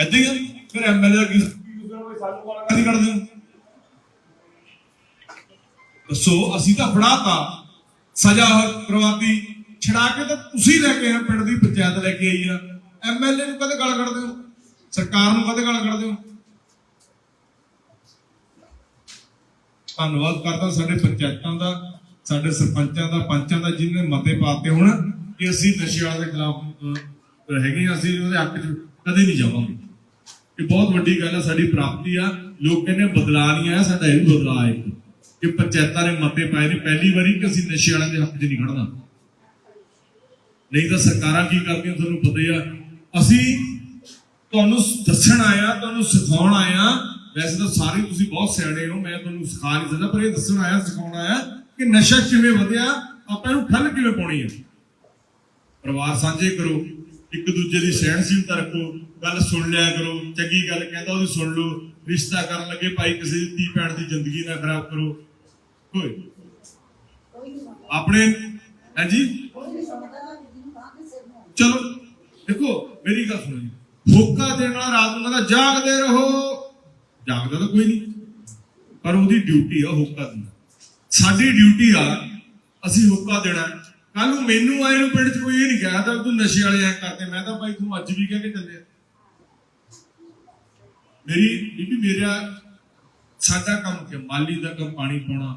ਏਦਾਂ ਹੀ ਫਿਰ ਐਮਐਲਏ ਦਾ ਕੀ ਸਾਨੂੰ ਕੱਢਦੇ ਦੱਸੋ, ਅਸੀਂ ਤਾਂ ਫੜਾਤਾ। ਸਜ਼ਾ ਕਰਵਾਤੀ ਛੜਾ ਕੇ ਤਾਂ ਤੁਸੀਂ ਲੈ ਕੇ ਆ ਪਿੰਡ ਦੀ ਪੰਚਾਇਤ ਲੈ ਕੇ ਆਈ ਆ। ਐਮਐਲਏ ਨੂੰ ਕਦੇ ਗਾਲ ਕੱਢਦੇ ਹੋ? ਸਰਕਾਰ ਨੂੰ ਕਦੇ ਗਾਲ ਕੱਢਦੇ ਹੋ? ਧੰਨਵਾਦ ਕਰਦਾ ਸਾਡੇ ਪੰਚਾਇਤਾਂ ਦਾ, ਸਾਡੇ ਸਰਪੰਚਾਂ ਦਾ, ਪੰਚਾਂ ਦਾ ਜਿਨ੍ਹਾਂ ਨੇ ਮਤੇ ਪਾਤੇ ਹੁਣ, ਕਿ ਅਸੀਂ ਨਸ਼ੇ ਵਾਲੇ ਦੇ ਖਿਲਾਫ ਹੈਗੇ ਹਾਂ, ਅਸੀਂ ਉਹਦੇ ਹੱਕ 'ਚ ਕਦੇ ਨਹੀਂ ਜਾਵਾਂਗੇ। ਇਹ ਬਹੁਤ ਵੱਡੀ ਗੱਲ ਹੈ ਸਾਡੀ ਪ੍ਰਾਪਤੀ ਆ। ਲੋਕ ਕਹਿੰਦੇ ਬਦਲਾ ਨਹੀਂ ਆਇਆ, ਸਾਡਾ ਇਹ ਵੀ ਬਦਲਾ ਆਇਆ ਕਿ ਪੰਚਾਇਤਾਂ ਨੇ ਮਤੇ ਪਾਏ ਨੇ, ਪਹਿਲੀ ਵਾਰੀ ਕਿ ਅਸੀਂ ਨਸ਼ੇ ਵਾਲਿਆਂ ਦੇ ਹੱਕ 'ਚ ਨਹੀਂ ਖੜਨਾ ਨਹੀਂ ਤਾਂ ਸਰਕਾਰਾਂ ਕੀ ਕਰਦੀਆਂ, ਤੁਹਾਨੂੰ ਪਤਾ ਹੀ ਆ ਅਸੀਂ ਤੁਹਾਨੂੰ ਦੱਸਣ ਆਇਆ ਤੁਹਾਨੂੰ ਸਿਖਾਉਣ ਆਇਆ। ਵੈਸੇ ਤਾਂ ਸਾਰੇ ਤੁਸੀਂ ਬਹੁਤ ਸਿਆਣੇ ਹੋ ਮੈਂ ਤੁਹਾਨੂੰ ਸਿਖਾ ਨਹੀਂ ਸਕਦਾ ਪਰ ਇਹ ਦੱਸਣ ਆਇਆ ਸਿਖਾਉਣ ਆਇਆ ਕਿ ਨਸ਼ਾ ਕਿਵੇਂ ਵਧਿਆ ਆਪਾਂ ਇਹਨੂੰ ਠੱਲ ਕਿਵੇਂ ਪਾਉਣੀ ਹੈ ਪਰਿਵਾਰ ਸਾਂਝੇ ਕਰੋ ਇੱਕ ਦੂਜੇ ਦੀ ਸਹਿਣਸ਼ੀਲਤਾ ਰੱਖੋ ਗੱਲ ਸੁਣ ਲਿਆ ਕਰੋ ਚੰਗੀ ਗੱਲ ਕਹਿੰਦਾ ਉਹਦੀ ਸੁਣ ਲਓ ਰਿਸ਼ਤਾ ਕਰਨ ਲੱਗੇ ਭਾਈ ਕਿਸੇ ਦੀ ਧੀ ਭੈਣ ਦੀ ਜ਼ਿੰਦਗੀ ਨਾ ਖਰਾਬ ਕਰੋ। ਹੋਏ ਆਪਣੇ ਹਾਂਜੀ? ਚਲੋ। ਦੇਖੋ ਮੇਰੀ ਗੱਲ ਸੁਣੋ ਜੀ। ਹੋਕਾ ਦੇਣ ਵਾਲਾ ਰਾਤ ਨੂੰ ਕਹਿੰਦਾ ਜਾਗਦੇ ਰਹੋ। ਜਾਗਦਾ ਤਾਂ ਕੋਈ ਨਹੀਂ। ਪਰ ਉਹਦੀ ਡਿਊਟੀ ਆ ਹੋਕਾ ਦੇਣਾ ਸਾਡੀ ਡਿਊਟੀ ਆ ਅਸੀਂ ਹੋਕਾ ਦੇਣਾ ਕੱਲ ਨੂੰ ਮੈਨੂੰ ਆਏ ਨੂੰ ਪਿੰਡ 'ਚ ਕੋਈ ਇਹ ਨਹੀਂ ਕਹਿਆ ਤੂੰ ਨਸ਼ੇ ਵਾਲੇ ਐ ਕਰਦੇ। ਮੈਂ ਤਾਂ ਭਾਈ ਤੂੰ ਅੱਜ ਵੀ ਕਹਿ ਕੇ ਚੱਲਿਆ। ਮੇਰੀ ਬੀਬੀ ਮੇਰਾ ਸਾਡਾ ਕੰਮ ਕਿ ਮਾਲੀ ਦਾ ਕੰਮ ਪਾਣੀ ਪਾਉਣਾ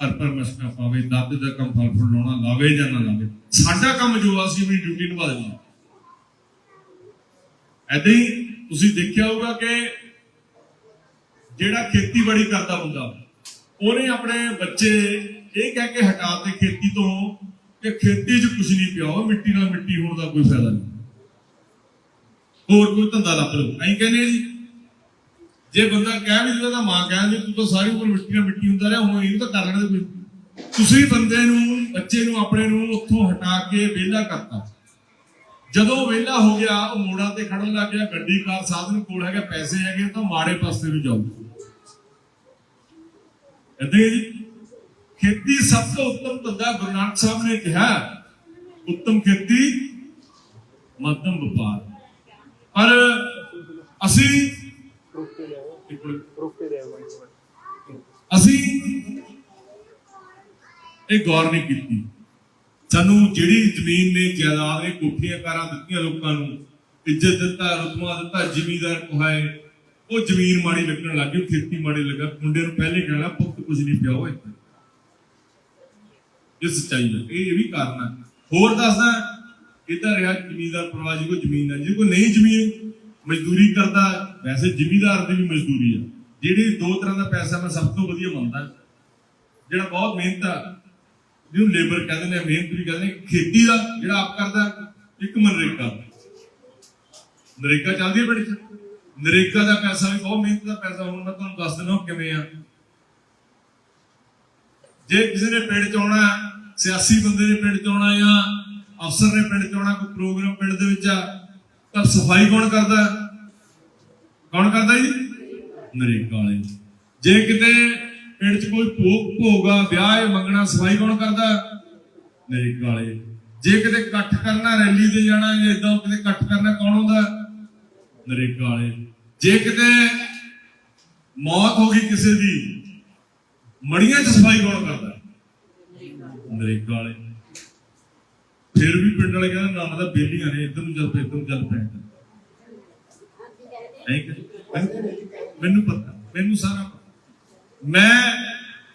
ਹਰ ਮਸਕਾ ਪਾਵੇ ਦਾਦੇ ਦਾ ਕੰਮ ਫਲ ਫੁੱਲ ਲਾਉਣਾ ਲਾਵੇ ਜਾਂ ਨਾ ਲਾਵੇ। ਸਾਡਾ ਕੰਮ ਜੋ ਆ, ਅਸੀਂ ਆਪਣੀ ਡਿਊਟੀ ਨਿਭਾ ਦੇਣੀ ਐਦਾਂ ਹੀ ਤੁਸੀਂ ਦੇਖਿਆ ਹੋਊਗਾ ਕਿ ਜਿਹੜਾ ਖੇਤੀਬਾੜੀ ਕਰਦਾ ਹੁੰਦਾ ਉਹਨੇ ਆਪਣੇ ਬੱਚੇ ਇਹ ਕਹਿ ਕੇ ਹਟਾਤੇ ਖੇਤੀ ਤੋਂ ਕਿ ਖੇਤੀ 'ਚ ਕੁਝ ਨਹੀਂ ਪਿਆ ਮਿੱਟੀ ਨਾਲ ਮਿੱਟੀ ਹੋਣ ਦਾ ਕੋਈ ਫਾਇਦਾ ਨਹੀਂ। ਹੋਰ ਕੋਈ ਧੰਦਾ ਲੱਭ ਲਓ ਐਂ ਕਹਿੰਦੇ ਜੀ, ਜੇ ਬੰਦਾ ਕਹਿ ਵੀ ਦਿੰਦਾ ਤਾਂ ਮਾਂ ਕਹਿੰਦੀ ਤੂੰ ਤਾਂ ਸਾਰੀ ਉਮਰ ਮਿੱਟੀ ਨਾਲ ਮਿੱਟੀ ਹੁੰਦਾ ਰਿਹਾ, ਹੁਣ ਇਹਨੂੰ ਤਾਂ ਕਰ ਲੈਣਾ ਕੋਈ। ਤੁਸੀਂ ਬੰਦੇ ਨੂੰ, ਬੱਚੇ ਨੂੰ, ਆਪਣੇ ਨੂੰ ਉੱਥੋਂ ਹਟਾ ਕੇ ਵਿਹਲਾ ਕਰਤਾ। ਜਦੋਂ ਵਿਹਲਾ ਹੋ ਗਿਆ, ਉਹ ਮੋੜਾਂ ਤੇ ਖੜਨ ਲੱਗ ਗਿਆ, ਗੱਡੀ ਕਾਰ ਸਾਧਨ ਕੋਲ ਹੈਗਾ, ਪੈਸੇ ਹੈਗੇ, ਤਾਂ ਮਾੜੇ ਪਾਸੇ ਨੂੰ ਜਾਊ ਏਦਾਂ ਜੀ, ਖੇਤੀ ਸਭ ਤੋਂ ਉੱਤਮ ਧੰਦਾ ਗੁਰੂ ਨਾਨਕ ਸਾਹਿਬ ਨੇ ਕਿਹਾ, ਉੱਤਮ ਖੇਤੀ, ਮੱਧਮ ਵਪਾਰ। ਪਰ ਅਸੀਂ ਅਸੀਂ ਇਹ ਗੌਰ ਨਹੀਂ ਕੀਤੀ। ਸਾਨੂੰ ਜਿਹੜੀ ਜ਼ਮੀਨ ਨੇ ਜਾਇਦਾਦ ਨੇ ਕੋਠੀਆਂ ਕਾਰਾਂ ਦਿੱਤੀਆਂ ਲੋਕਾਂ ਨੂੰ, ਇੱਜ਼ਤ ਦਿੱਤਾ ਰੁਤਮਾ ਦਿੱਤਾ, ਜ਼ਿਮੀਦਾਰ ਕਹਾਏ, ਉਹ ਜ਼ਮੀਨ ਮਾੜੀ ਲੱਗਣ ਲੱਗ ਖੇਤੀ ਮਾੜੀ ਲੱਗਾ ਮੁੰਡੇ ਨੂੰ ਪਹਿਲੇ ਕਹਿਣਾ, ਪੁੱਤ, ਕੁਝ ਨਹੀਂ ਪਿਆ ਹੋਏ ਇਹ ਸੱਚਾਈ ਹੈ। ਇਹ ਵੀ ਕਾਰਨ ਹੈ। ਹੋਰ ਦੱਸਦਾ ਇਹ ਤਾਂ ਰਿਹਾ, ਜ਼ਿਮੀਦਾਰ ਪਰਿਵਾਰ ਜੀ ਕੋ ਜ਼ਮੀਨ ਹੈ ਜੇ ਕੋਈ ਨਹੀਂ ਜ਼ਮੀਨ, ਮਜ਼ਦੂਰੀ ਕਰਦਾ, ਵੈਸੇ ਜ਼ਿਮੀਦਾਰ ਦੀ ਵੀ ਮਜ਼ਦੂਰੀ ਆ ਜਿਹੜੀ ਦੋ ਤਰ੍ਹਾਂ ਦਾ ਪੈਸਾ ਮੈਂ ਸਭ ਤੋਂ ਵਧੀਆ ਮੰਨਦਾ, ਜਿਹੜਾ ਬਹੁਤ ਮਿਹਨਤ ਆ ਜਿਹਨੂੰ ਲੇਬਰ ਕਹਿੰਦੇ ਨੇ ਮਿਹਨਤ ਵੀ ਕਹਿੰਦੇ ਨੇ ਖੇਤੀ ਦਾ ਜਿਹੜਾ ਆਪ ਕਰਦਾ ਇੱਕ ਮਨਰੇਗਾ। ਨਰੇਗਾ ਚੱਲਦੀ ਹੈ ਬੜੀ ਨਰੇਗਾ ਦਾ ਪੈਸਾ ਵੀ ਬਹੁਤ, ਮਿਹਨਤ ਦਾ ਪੈਸਾ। ਹੁਣ ਮੈਂ ਤੁਹਾਨੂੰ ਦੱਸ ਦਿੰਦਾ ਕਿਵੇਂ ਆ। ਜੇ ਕਿਸੇ ਨੇ ਪਿੰਡ ਚ ਆਉਣਾ, ਸਿਆਸੀ ਬੰਦੇ ਨੇ ਪਿੰਡ ਚ ਆਉਣਾ ਜਾਂ ਅਫਸਰ ਨੇ ਪਿੰਡ ਚ ਆਉਣਾ, ਕੋਈ ਪ੍ਰੋਗਰਾਮ ਪਿੰਡ ਦੇ ਵਿੱਚ ਆ, ਤਾਂ ਸਫ਼ਾਈ ਕੌਣ ਕਰਦਾ? ਕੌਣ ਕਰਦਾ ਜੀ? ਨਰੇਗਾ ਵਾਲੇ। ਜੇ ਕਿਤੇ ਪਿੰਡ 'ਚ ਕੋਈ ਭੋਗ ਭੋਗਾ ਵਿਆਹ ਹੈ ਮੰਗਣਾ ਸਫ਼ਾਈ ਕੌਣ ਕਰਦਾ? ਨਰੇਗਾ ਵਾਲੇ ਜੇ ਕਿਤੇ ਇਕੱਠ ਕਰਨਾ ਰੈਲੀ ਤੇ ਜਾਣਾ ਜਾਂ ਇਦਾਂ ਕਿਤੇ ਇਕੱਠ ਕਰਨਾ ਕੌਣ ਹੁੰਦਾ? ਨਰੇਗਾ ਵਾਲੇ ਜੇ ਕਿਤੇ ਮੌਤ ਹੋ ਗਈ ਕਿਸੇ ਦੀ ਮੜੀਆਂ 'ਚ ਸਫ਼ਾਈ ਕੌਣ ਕਰਦਾ? ਨਰੇਗਾ ਵਾਲੇ ਫਿਰ ਵੀ ਪਿੰਡ ਵਾਲੇ ਕਹਿੰਦੇ ਨਾਮ ਦਾ ਬੇਲੀਆਂ ਨੇ ਇੱਧਰ ਨੂੰ ਚੱਲ ਪਏ ਇੱਧਰ ਨੂੰ? ਐਂ ਕਿ- ਮੈਨੂੰ ਪਤਾ ਮੈਨੂੰ ਸਾਰਾ। ਮੈਂ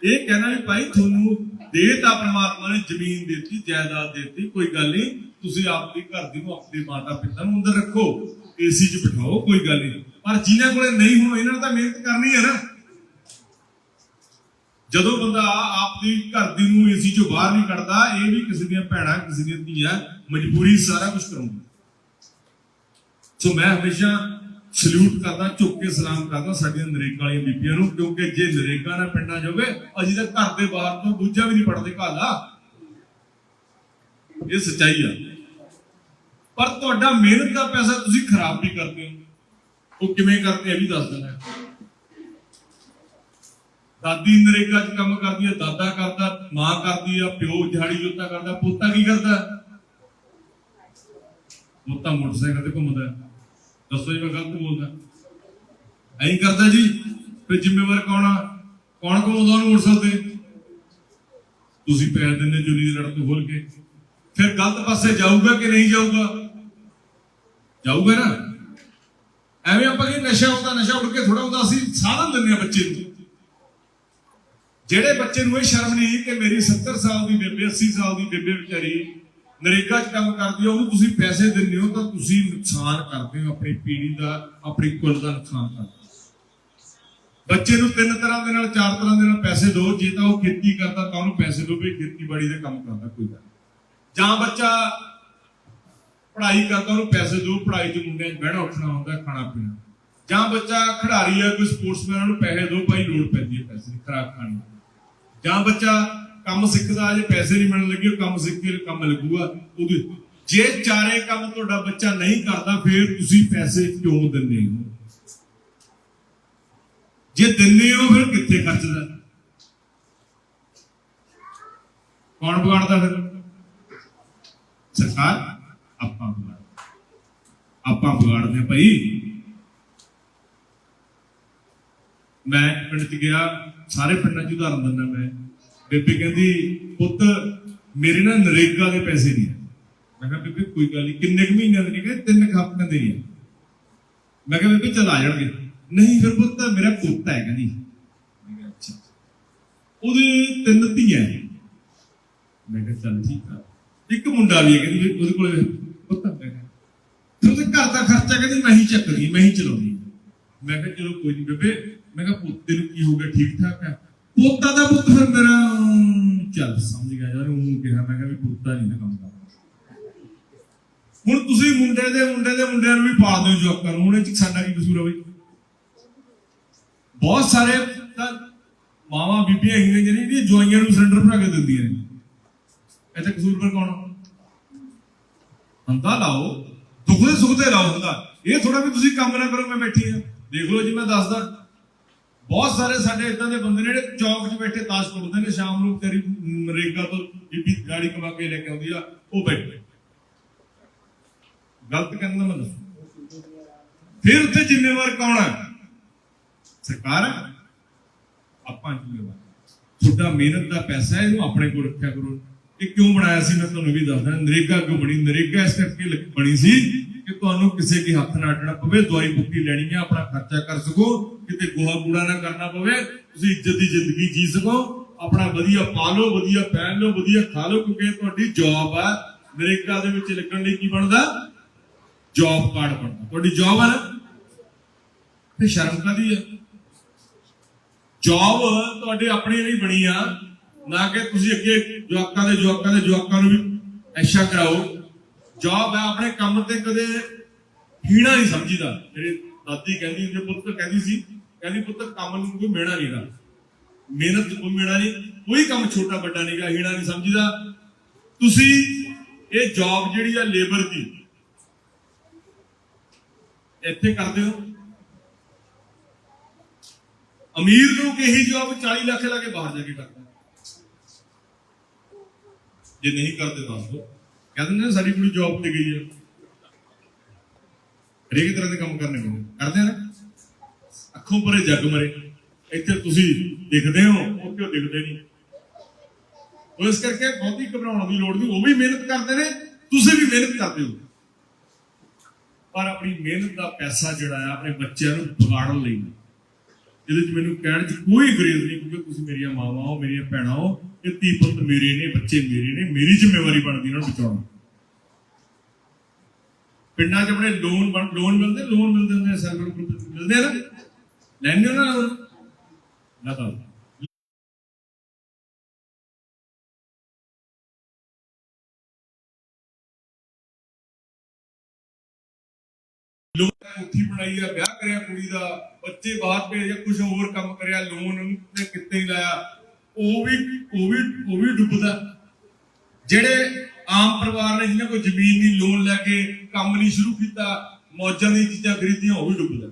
ਇਹ ਕਹਿਣਾ ਵੀ ਭਾਈ ਤੁਹਾਨੂੰ ਦੇਤਾ ਪਰਮਾਤਮਾ ਨੇ ਜ਼ਮੀਨ ਦਿੱਤੀ, ਜਾਇਦਾਦ ਦਿੱਤੀ, ਕੋਈ ਗੱਲ ਨਹੀਂ। ਤੁਸੀਂ ਆਪਣੀ ਘਰ ਦੀ ਨੂੰ ਆਪਣੇ ਮਾਤਾ ਪਿਤਾ ਨੂੰ ਅੰਦਰ ਰੱਖੋ, ਏਸੀ 'ਚ ਬਿਠਾਓ, ਕੋਈ ਗੱਲ ਨਹੀਂ। ਪਰ ਜਿਨ੍ਹਾਂ ਕੋਲੇ ਨਹੀਂ, ਹੁਣ ਇਹਨਾਂ ਨੇ ਤਾਂ ਮਿਹਨਤ ਕਰਨੀ ਹੈ ਨਾ। ਜਦੋਂ ਬੰਦਾ ਆਪਦੀ ਘਰ ਦੀ ਨੂੰ ਏਸੀ 'ਚੋਂ ਬਾਹਰ ਨਹੀਂ ਕੱਢਦਾ, ਇਹ ਵੀ ਕਿਸੇ ਦੀਆਂ ਭੈਣਾਂ, ਕਿਸੇ ਦੀਆਂ ਧੀਆਂ, ਮਜਬੂਰੀ ਸਾਰਾ ਕੁਝ ਕਰਾਉਂਦਾ। ਸੋ ਮੈਂ ਹਮੇਸ਼ਾ ਸਲੂਟ ਕਰਦਾ ਝੁੱਕ ਕੇ ਸਲਾਮ ਕਰਦਾ ਸਾਡੀਆਂ ਨਰੇਗਾ ਵਾਲੀਆਂ ਬੀਬੀਆਂ ਨੂੰ, ਕਿਉਂਕਿ ਜੇ ਨਰੇਗਾ ਨਾ ਪਿੰਡਾਂ ਜਾਵੇ ਅਜੀ ਤਾਂ ਘਰ ਦੇ ਬਾਹਰ ਤੋਂ ਦੂਜਾ ਵੀ ਨਹੀਂ ਪੜਦੇ ਘਾਲਾ ਇਹ ਸੱਚਾਈ ਆ। ਪਰ ਤੁਹਾਡਾ ਮਿਹਨਤ ਦਾ ਪੈਸਾ ਤੁਸੀਂ ਖਰਾਬ ਵੀ ਕਰਦੇ ਹੋ। ਉਹ ਕਿਵੇਂ ਕਰਦੇ ਇਹ ਵੀ ਦੱਸ ਦਿੰਦਾ ਦਾਦੀ ਨਰੇਗਾ 'ਚ ਕੰਮ ਕਰਦੀ ਹੈ ਦਾਦਾ ਕਰਦਾ, ਮਾਂ ਕਰਦੀ ਆ, ਪਿਓ ਦਿਹਾੜੀ ਜੋਤਾ ਕਰਦਾ, ਪੋਤਾ ਕੀ ਕਰਦਾ? ਪੋਤਾ ਮੋਟਰਸਾਈਕਲ ਤੇ ਘੁੰਮਦਾ। ਦੱਸੋ ਜੀ ਮੈਂ ਗਲਤ ਬੋਲਦਾ। ਐਂ ਕਰਦਾ ਜੀ, ਫਿਰ ਜ਼ਿੰਮੇਵਾਰ ਕੌਣ ਆ? ਕੌਣ ਘੁੰਮਾਉਂਦਾ ਉਹਨੂੰ ਮੋਟਰਸਾਈਕਲ ਤੇ? ਤੁਸੀਂ ਪੈਰ ਦਿੰਦੇ ਚੁਰੀ ਦੀ ਲੜ ਖੋਲ ਕੇ। ਫਿਰ ਗਲਤ ਪਾਸੇ ਜਾਊਗਾ ਕਿ ਨਹੀਂ ਜਾਊਗਾ? ਜਾਊਗਾ ਨਾ। ਐਵੇਂ ਆਪਾਂ ਕਿ ਨਸ਼ਾ ਹੁੰਦਾ ਨਸ਼ਾ ਉੱਡ ਕੇ ਥੋੜਾ ਹੁੰਦਾ ਅਸੀਂ ਸਾਧਨ ਦਿੰਦੇ ਆ ਬੱਚੇ ਨੂੰ। ਜਿਹੜੇ ਬੱਚੇ ਨੂੰ ਇਹ ਸ਼ਰਮ ਨਹੀਂ ਕਿ ਮੇਰੀ 70 ਸਾਲ ਦੀ ਬੇਬੇ 80 ਸਾਲ ਦੀ ਬੇਬੇ ਵਿਚਾਰੀ ਨਰੇਗਾ 'ਚ ਕੰਮ ਕਰਦੀ ਆ ਉਹਨੂੰ ਤੁਸੀਂ ਪੈਸੇ ਦਿੰਦੇ ਹੋ, ਤਾਂ ਤੁਸੀਂ ਨੁਕਸਾਨ ਕਰਦੇ ਹੋ ਆਪਣੀ ਪੀੜ੍ਹੀ ਦਾ, ਆਪਣੀ ਕੁਲ ਦਾ ਨੁਕਸਾਨ ਕਰਦੇ ਬੱਚੇ ਨੂੰ ਤਿੰਨ ਤਰ੍ਹਾਂ ਦੇ ਨਾਲ, ਚਾਰ ਤਰ੍ਹਾਂ ਦੇ ਨਾਲ ਪੈਸੇ ਦਿਓ, ਜੇ ਤਾਂ ਉਹ ਖੇਤੀ ਕਰਦਾ, ਤਾਂ ਉਹਨੂੰ ਪੈਸੇ ਦਿਓ ਵੀ ਖੇਤੀਬਾੜੀ ਦਾ ਕੰਮ ਕਰਦਾ, ਕੋਈ ਗੱਲ ਜਾਂ ਬੱਚਾ ਪੜ੍ਹਾਈ ਕਰਦਾ, ਉਹਨੂੰ ਪੈਸੇ ਦਿਓ, ਪੜ੍ਹਾਈ 'ਚ ਮੁੰਡਿਆਂ 'ਚ ਬਹਿਣਾ, ਉੱਠਣਾ ਹੁੰਦਾ, ਖਾਣਾ ਪੀਣਾ। ਜਾਂ ਬੱਚਾ ਖਿਡਾਰੀ ਹੈ ਕੋਈ ਸਪੋਰਟਸਮੈਨ ਉਹਨੂੰ ਪੈਸੇ ਦਿਓ, ਭਾਈ ਲੋੜ ਪੈਂਦੀ ਹੈ ਪੈਸੇ ਦੀ, ਖਰਾਕ ਖਾਣੀ। ਜਾਂ ਬੱਚਾ ਕੰਮ ਸਿੱਖਦਾ, ਜੇ ਪੈਸੇ ਨਹੀਂ ਮਿਲਣ ਲੱਗੇ, ਉਹ ਕੰਮ ਸਿੱਖ ਕੇ ਕੰਮ ਲੱਗੂਗਾ, ਉਹਦੇ ਜੇ ਚਾਰੇ ਕੰਮ ਤੁਹਾਡਾ ਬੱਚਾ ਨਹੀਂ ਕਰਦਾ, ਫਿਰ ਤੁਸੀਂ ਪੈਸੇ ਕਿਉਂ ਦਿੰਦੇ ਹੋ? ਜੇ ਦਿੰਦੇ ਹੋ, ਫਿਰ ਕਿੱਥੇ ਖਰਚਦਾ ਕੌਣ ਵਿਗਾੜਦਾ ਫਿਰ? ਸਰਕਾਰ, ਆਪਾਂ ਵਿਗਾੜਦੇ ਆਪਾਂ ਵਿਗਾੜਦੇ ਹਾਂ ਭਾਈ। ਮੈਂ ਪਿੰਡ ਚ ਗਿਆ, ਸਾਰੇ ਪਿੰਡਾਂ ਚ ਉਦਾਹਰਨ ਦਿੰਦਾ ਮੈਂ। ਬੇਬੇ ਕਹਿੰਦੀ, ਪੁੱਤ, ਮੇਰੇ ਨਾਲ ਨਰੇਗਾ ਦੇ ਪੈਸੇ ਨਹੀਂ ਹੈ ਮੈਂ ਕਿਹਾ, ਬੇਬੇ, ਕੋਈ ਗੱਲ ਨਹੀਂ। ਕਿੰਨੇ ਕੁ ਮਹੀਨਿਆਂ ਦੇ ਨਹੀਂ ਕਹਿੰਦੇ, ਤਿੰਨ ਕੁ ਹਫ਼ਤਿਆਂ ਦੇ ਹੀ ਆ। ਮੈਂ ਕਿਹਾ, ਬੇਬੇ, ਚਲ ਆ ਜਾਣਗੇ। ਨਹੀਂ ਫਿਰ ਪੁੱਤ, ਮੇਰਾ ਪੁੱਤ ਹੈ, ਕਹਿੰਦੀ। ਮੈਂ ਕਿਹਾ, ਅੱਛਾ। ਉਹਦੇ ਤਿੰਨ ਧੀਆਂ ਮੈਂ ਕਿਹਾ, ਚੱਲ ਠੀਕ ਆ। ਇੱਕ ਮੁੰਡਾ ਵੀ ਹੈ ਕਹਿੰਦੀ ਉਹਦੇ ਕੋਲ ਪੁੱਤ ਮੈਂ ਕਿਹਾ ਫਿਰ ਉਹਦੇ ਘਰ ਦਾ ਖਰਚਾ, ਕਹਿੰਦੀ, ਮੈਂ ਹੀ ਚੱਕਦੀ, ਮੈਂ ਹੀ ਚਲਾਉਂਦੀ ਮੈਂ ਕਿਹਾ, ਚਲੋ ਕੋਈ ਨਹੀਂ ਬੇਬੇ। ਮੈਂ ਕਿਹਾ, ਪੁੱਤੇ ਨੂੰ ਕੀ ਹੋ ਗਿਆ? ਠੀਕ ਠਾਕ ਹੈ ਪੋਤਾ ਦਾ ਪੁੱਤ ਫਿਰ ਮੇਰਾ ਚੱਲ ਸਮਝ ਗਿਆ ਯਾਰ ਉਹ ਕਿਹਾ, ਮੈਂ ਕਿਹਾ ਵੀ ਪੋਤਾ ਨਹੀਂ ਨਾ ਕੰਮ ਕਰਦਾ। ਹੁਣ ਤੁਸੀਂ ਮੁੰਡੇ ਦੇ ਮੁੰਡੇ ਦੇ ਮੁੰਡਿਆਂ ਨੂੰ ਵੀ ਪਾਲ ਦਿਓ ਜਵਾਕਾਂ ਹੁਣ ਇਹ ਚ ਸਾਡਾ ਕੀ ਕਸੂਰ ਹੈ ਬਈ? ਬਹੁਤ ਸਾਰੇ ਤਾਂ ਮਾਵਾਂ ਬੀਬੀਆਂ ਹੈਗੀਆਂ ਜਿਹੜੀਆਂ ਵੀ ਜਵਾਈਆਂ ਨੂੰ ਸਿਲੰਡਰ ਭਰਾ ਕੇ ਦਿੰਦੀਆਂ ਨੇ। ਇੱਥੇ ਕਸੂਰ ਪਰ ਕੌਣ ਹੰਦਾ ਲਾਓ, ਦੁੱਖ ਦੇ ਸੁੱਖ ਦੇ ਲਾਓ ਹੁੰਦਾ ਇਹ ਥੋੜਾ ਵੀ ਤੁਸੀਂ ਕੰਮ ਨਾ ਕਰੋ, ਮੈਂ ਬੈਠੀ ਆ ਦੇਖ ਲਓ ਜੀ, ਮੈਂ ਦੱਸਦਾ। ਬਹੁਤ ਸਾਰੇ ਸਾਡੇ ਇਦਾਂ ਦੇ ਬੰਦੇ ਨੇ ਜਿਹੜੇ ਚੌਕ 'ਚ ਬੈਠੇ ਤਾਸ਼ ਕੁੱਟਦੇ ਨੇ, ਸ਼ਾਮ ਨੂੰ ਤੇਰੀ ਨਰੇਗਾ ਤੋਂ ਬੀਬੀ ਗਾੜੀ ਕਮਾ ਕੇ ਲੈ ਕੇ ਆਉਂਦੀ ਆ, ਉਹ ਬੈਠੇ ਗਲਤ ਕਹਿੰਦਾ ਮੈਂ ਦੱਸੂ ਫਿਰ ਉੱਥੇ ਜ਼ਿੰਮੇਵਾਰ ਕੌਣ ਹੈ ਸਰਕਾਰ ਹੈ ਆਪਾਂ ਜ਼ਿੰਮੇਵਾਰ। ਤੁਹਾਡਾ ਮਿਹਨਤ ਦਾ ਪੈਸਾ ਹੈ, ਇਹਨੂੰ ਆਪਣੇ ਕੋਲ ਰੱਖਿਆ ਕਰੋ। ਇਹ ਕਿਉਂ ਬਣਾਇਆ ਸੀ, ਮੈਂ ਤੁਹਾਨੂੰ ਵੀ ਦੱਸਦਾ। ਨਰੇਗਾ ਕਿਉਂ ਬਣੀ? ਨਰੇਗਾ ਇਸ ਕਰਕੇ ਬਣੀ ਸੀ ਕਿ ਤੁਹਾਨੂੰ ਕਿਸੇ ਦੇ ਹੱਥ ਨਾ ਅਡਣਾ ਪਵੇ, ਦਵਾਈ ਬੁੱਕੀ ਲੈਣੀ ਹੈ ਆਪਣਾ ਖਰਚਾ ਕਰ ਸਕੋ, ਕਿਤੇ ਗੋਹਾ ਕੂੜਾ ਨਾ ਕਰਨਾ ਪਵੇ, ਤੁਸੀਂ ਇੱਜ਼ਤ ਦੀ ਜ਼ਿੰਦਗੀ ਜੀ ਸਕੋ, ਆਪਣਾ ਵਧੀਆ ਪਾ ਲਓ, ਵਧੀਆ ਪਹਿਨ ਲਓ, ਵਧੀਆ ਖਾ ਲਓ, ਕਿਉਂਕਿ ਤੁਹਾਡੀ ਜੌਬ ਆ। ਨਰੇਗਾ ਦੇ ਵਿੱਚ ਲੱਗਣ ਲਈ ਕੀ ਬਣਦਾ? ਜੌਬ ਕਾਰਡ ਬਣਦਾ। ਤੁਹਾਡੀ ਜੌਬ ਆ ਨਾ? ਤੇ ਸ਼ਰਮ ਕਾਦੀ ਆ? ਜੌਬ ਤੁਹਾਡੇ ਆਪਣੇ ਲਈ ਬਣੀ ਆ। ਨਾ ਕਿ ਤੁਸੀਂ ਅੱਗੇ ਜਵਾਕਾਂ ਦੇ ਜਵਾਕਾਂ ਦੇ, ਜਵਾਕਾਂ ਨੂੰ ਵੀ ਐਸ਼ਾ ਕਰਾਓ। ਜੌਬ ਹੈ, ਆਪਣੇ ਕੰਮ ਤੇ ਕਦੇ ਹੀਣਾ ਨਹੀਂ ਸਮਝੀਦਾ। ਜਿਹੜੀ ਦਾਦੀ ਕਹਿੰਦੀ ਜੇ ਪੁੱਤ ਕਹਿੰਦੀ ਸੀ, ਕਹਿੰਦੀ, ਪੁੱਤ, ਕੰਮ ਨੂੰ ਕੋਈ ਮੇਣਾ ਨਹੀਂਗਾ ਮਿਹਨਤ ਨੂੰ ਕੋਈ ਮੇਣਾ ਨਹੀਂ। ਕੋਈ ਕੰਮ ਛੋਟਾ ਵੱਡਾ ਨਹੀਂਗਾ ਹੀਣਾ ਨਹੀਂ ਸਮਝੀਦਾ। ਤੁਸੀਂ ਇਹ ਜੌਬ ਜਿਹੜੀ ਆ ਲੇਬਰ ਦੀ, ਇੱਥੇ ਕਰਦੇ ਹੋ। ਅਮੀਰ ਲੋਕ ਇਹੀ ਜੌਬ 40 ਲੱਖ ਲਾ ਕੇ ਬਾਹਰ ਜਾ ਕੇ ਕਰਦੇ ਜੇ ਨਹੀਂ ਕਰਦੇ ਦੱਸ ਦਿਓ। ਕਹਿੰਦੇ ਨੇ ਸਾਡੀ ਕੁੜੀ ਜੌਬ ਤੇ ਗਈ ਹੈ ਹਰੇਕ ਤਰ੍ਹਾਂ ਦੇ ਕੰਮ ਕਰਨੇ ਪੈਂਦੇ। ਕਰਦੇ ਆ ਨਾ? ਅੱਖੋਂ ਪਰੇ ਜੱਗ ਮਰੇ। ਇੱਥੇ ਤੁਸੀਂ ਦਿਖਦੇ ਹੋ ਉਹ ਦਿਖਦੇ ਨਹੀਂ। ਉਹ ਇਸ ਕਰਕੇ ਬਹੁਤੀ ਘਬਰਾਉਣ ਦੀ ਲੋੜ ਨਹੀਂ, ਉਹ ਵੀ ਮਿਹਨਤ ਕਰਦੇ ਨੇ, ਤੁਸੀਂ ਵੀ ਮਿਹਨਤ ਕਰਦੇ ਹੋ। ਪਰ ਆਪਣੀ ਮਿਹਨਤ ਦਾ ਪੈਸਾ ਜਿਹੜਾ ਆ, ਆਪਣੇ ਬੱਚਿਆਂ ਨੂੰ ਵਿਗਾੜਨ ਲਈ ਇਹਦੇ ਚ ਮੈਨੂੰ ਕਹਿਣ ਚ ਕੋਈ ਗਰੇਜ਼ ਨਹੀਂ, ਕਿਉਂਕਿ ਤੁਸੀਂ ਮੇਰੀਆਂ ਮਾਵਾਂ ਹੋ, ਮੇਰੀਆਂ ਭੈਣਾਂ ਹੋ ਇਹ ਧੀ ਪੁੱਤ ਮੇਰੇ ਨੇ, ਬੱਚੇ ਮੇਰੇ ਨੇ, ਮੇਰੀ ਜ਼ਿੰਮੇਵਾਰੀ ਬਣਦੀ ਇਹਨਾਂ ਨੂੰ ਬਚਾਉਣਾ ਪਿੰਡਾਂ 'ਚ ਆਪਣੇ ਲੋਨ ਲੋਨ ਮਿਲਦੇ ਲੋਨ ਮਿਲਦੇ ਹੁੰਦੇ ਸੈਲਫ ਗਰੁੱਪ ਮਿਲਦੇ ਆ। ਲੈਣੇ ਉਹਨਾਂ ਨਾਲ ਨਾ ਤਾਂ ਲੋਨ ਕੋਠੀ ਬਣਾਈ ਆ, ਵਿਆਹ ਕਰਿਆ ਕੁੜੀ ਦਾ, ਬੱਚੇ ਬਾਹਰ ਭੇਜਿਆ ਜਾਂ ਕੁਝ ਹੋਰ ਕੰਮ ਕਰਿਆ ਲੋਨ ਤੇ ਕਿੱਤੇ ਹੀ ਲਾਇਆ। ਉਹ ਵੀ ਉਹ ਵੀ ਉਹ ਵੀ ਡੁੱਬਦਾ। ਜਿਹੜੇ ਆਮ ਪਰਿਵਾਰ ਨੇ ਜਿਹਨਾਂ ਕੋਈ ਜ਼ਮੀਨ ਨਹੀਂ ਲੋਨ ਲੈ ਕੇ ਕੰਮ ਨਹੀਂ ਸ਼ੁਰੂ ਕੀਤਾ, ਮੌਜਾਂ ਦੀਆਂ ਚੀਜ਼ਾਂ ਖਰੀਦੀਆਂ, ਉਹ ਵੀ ਡੁੱਬਦਾ।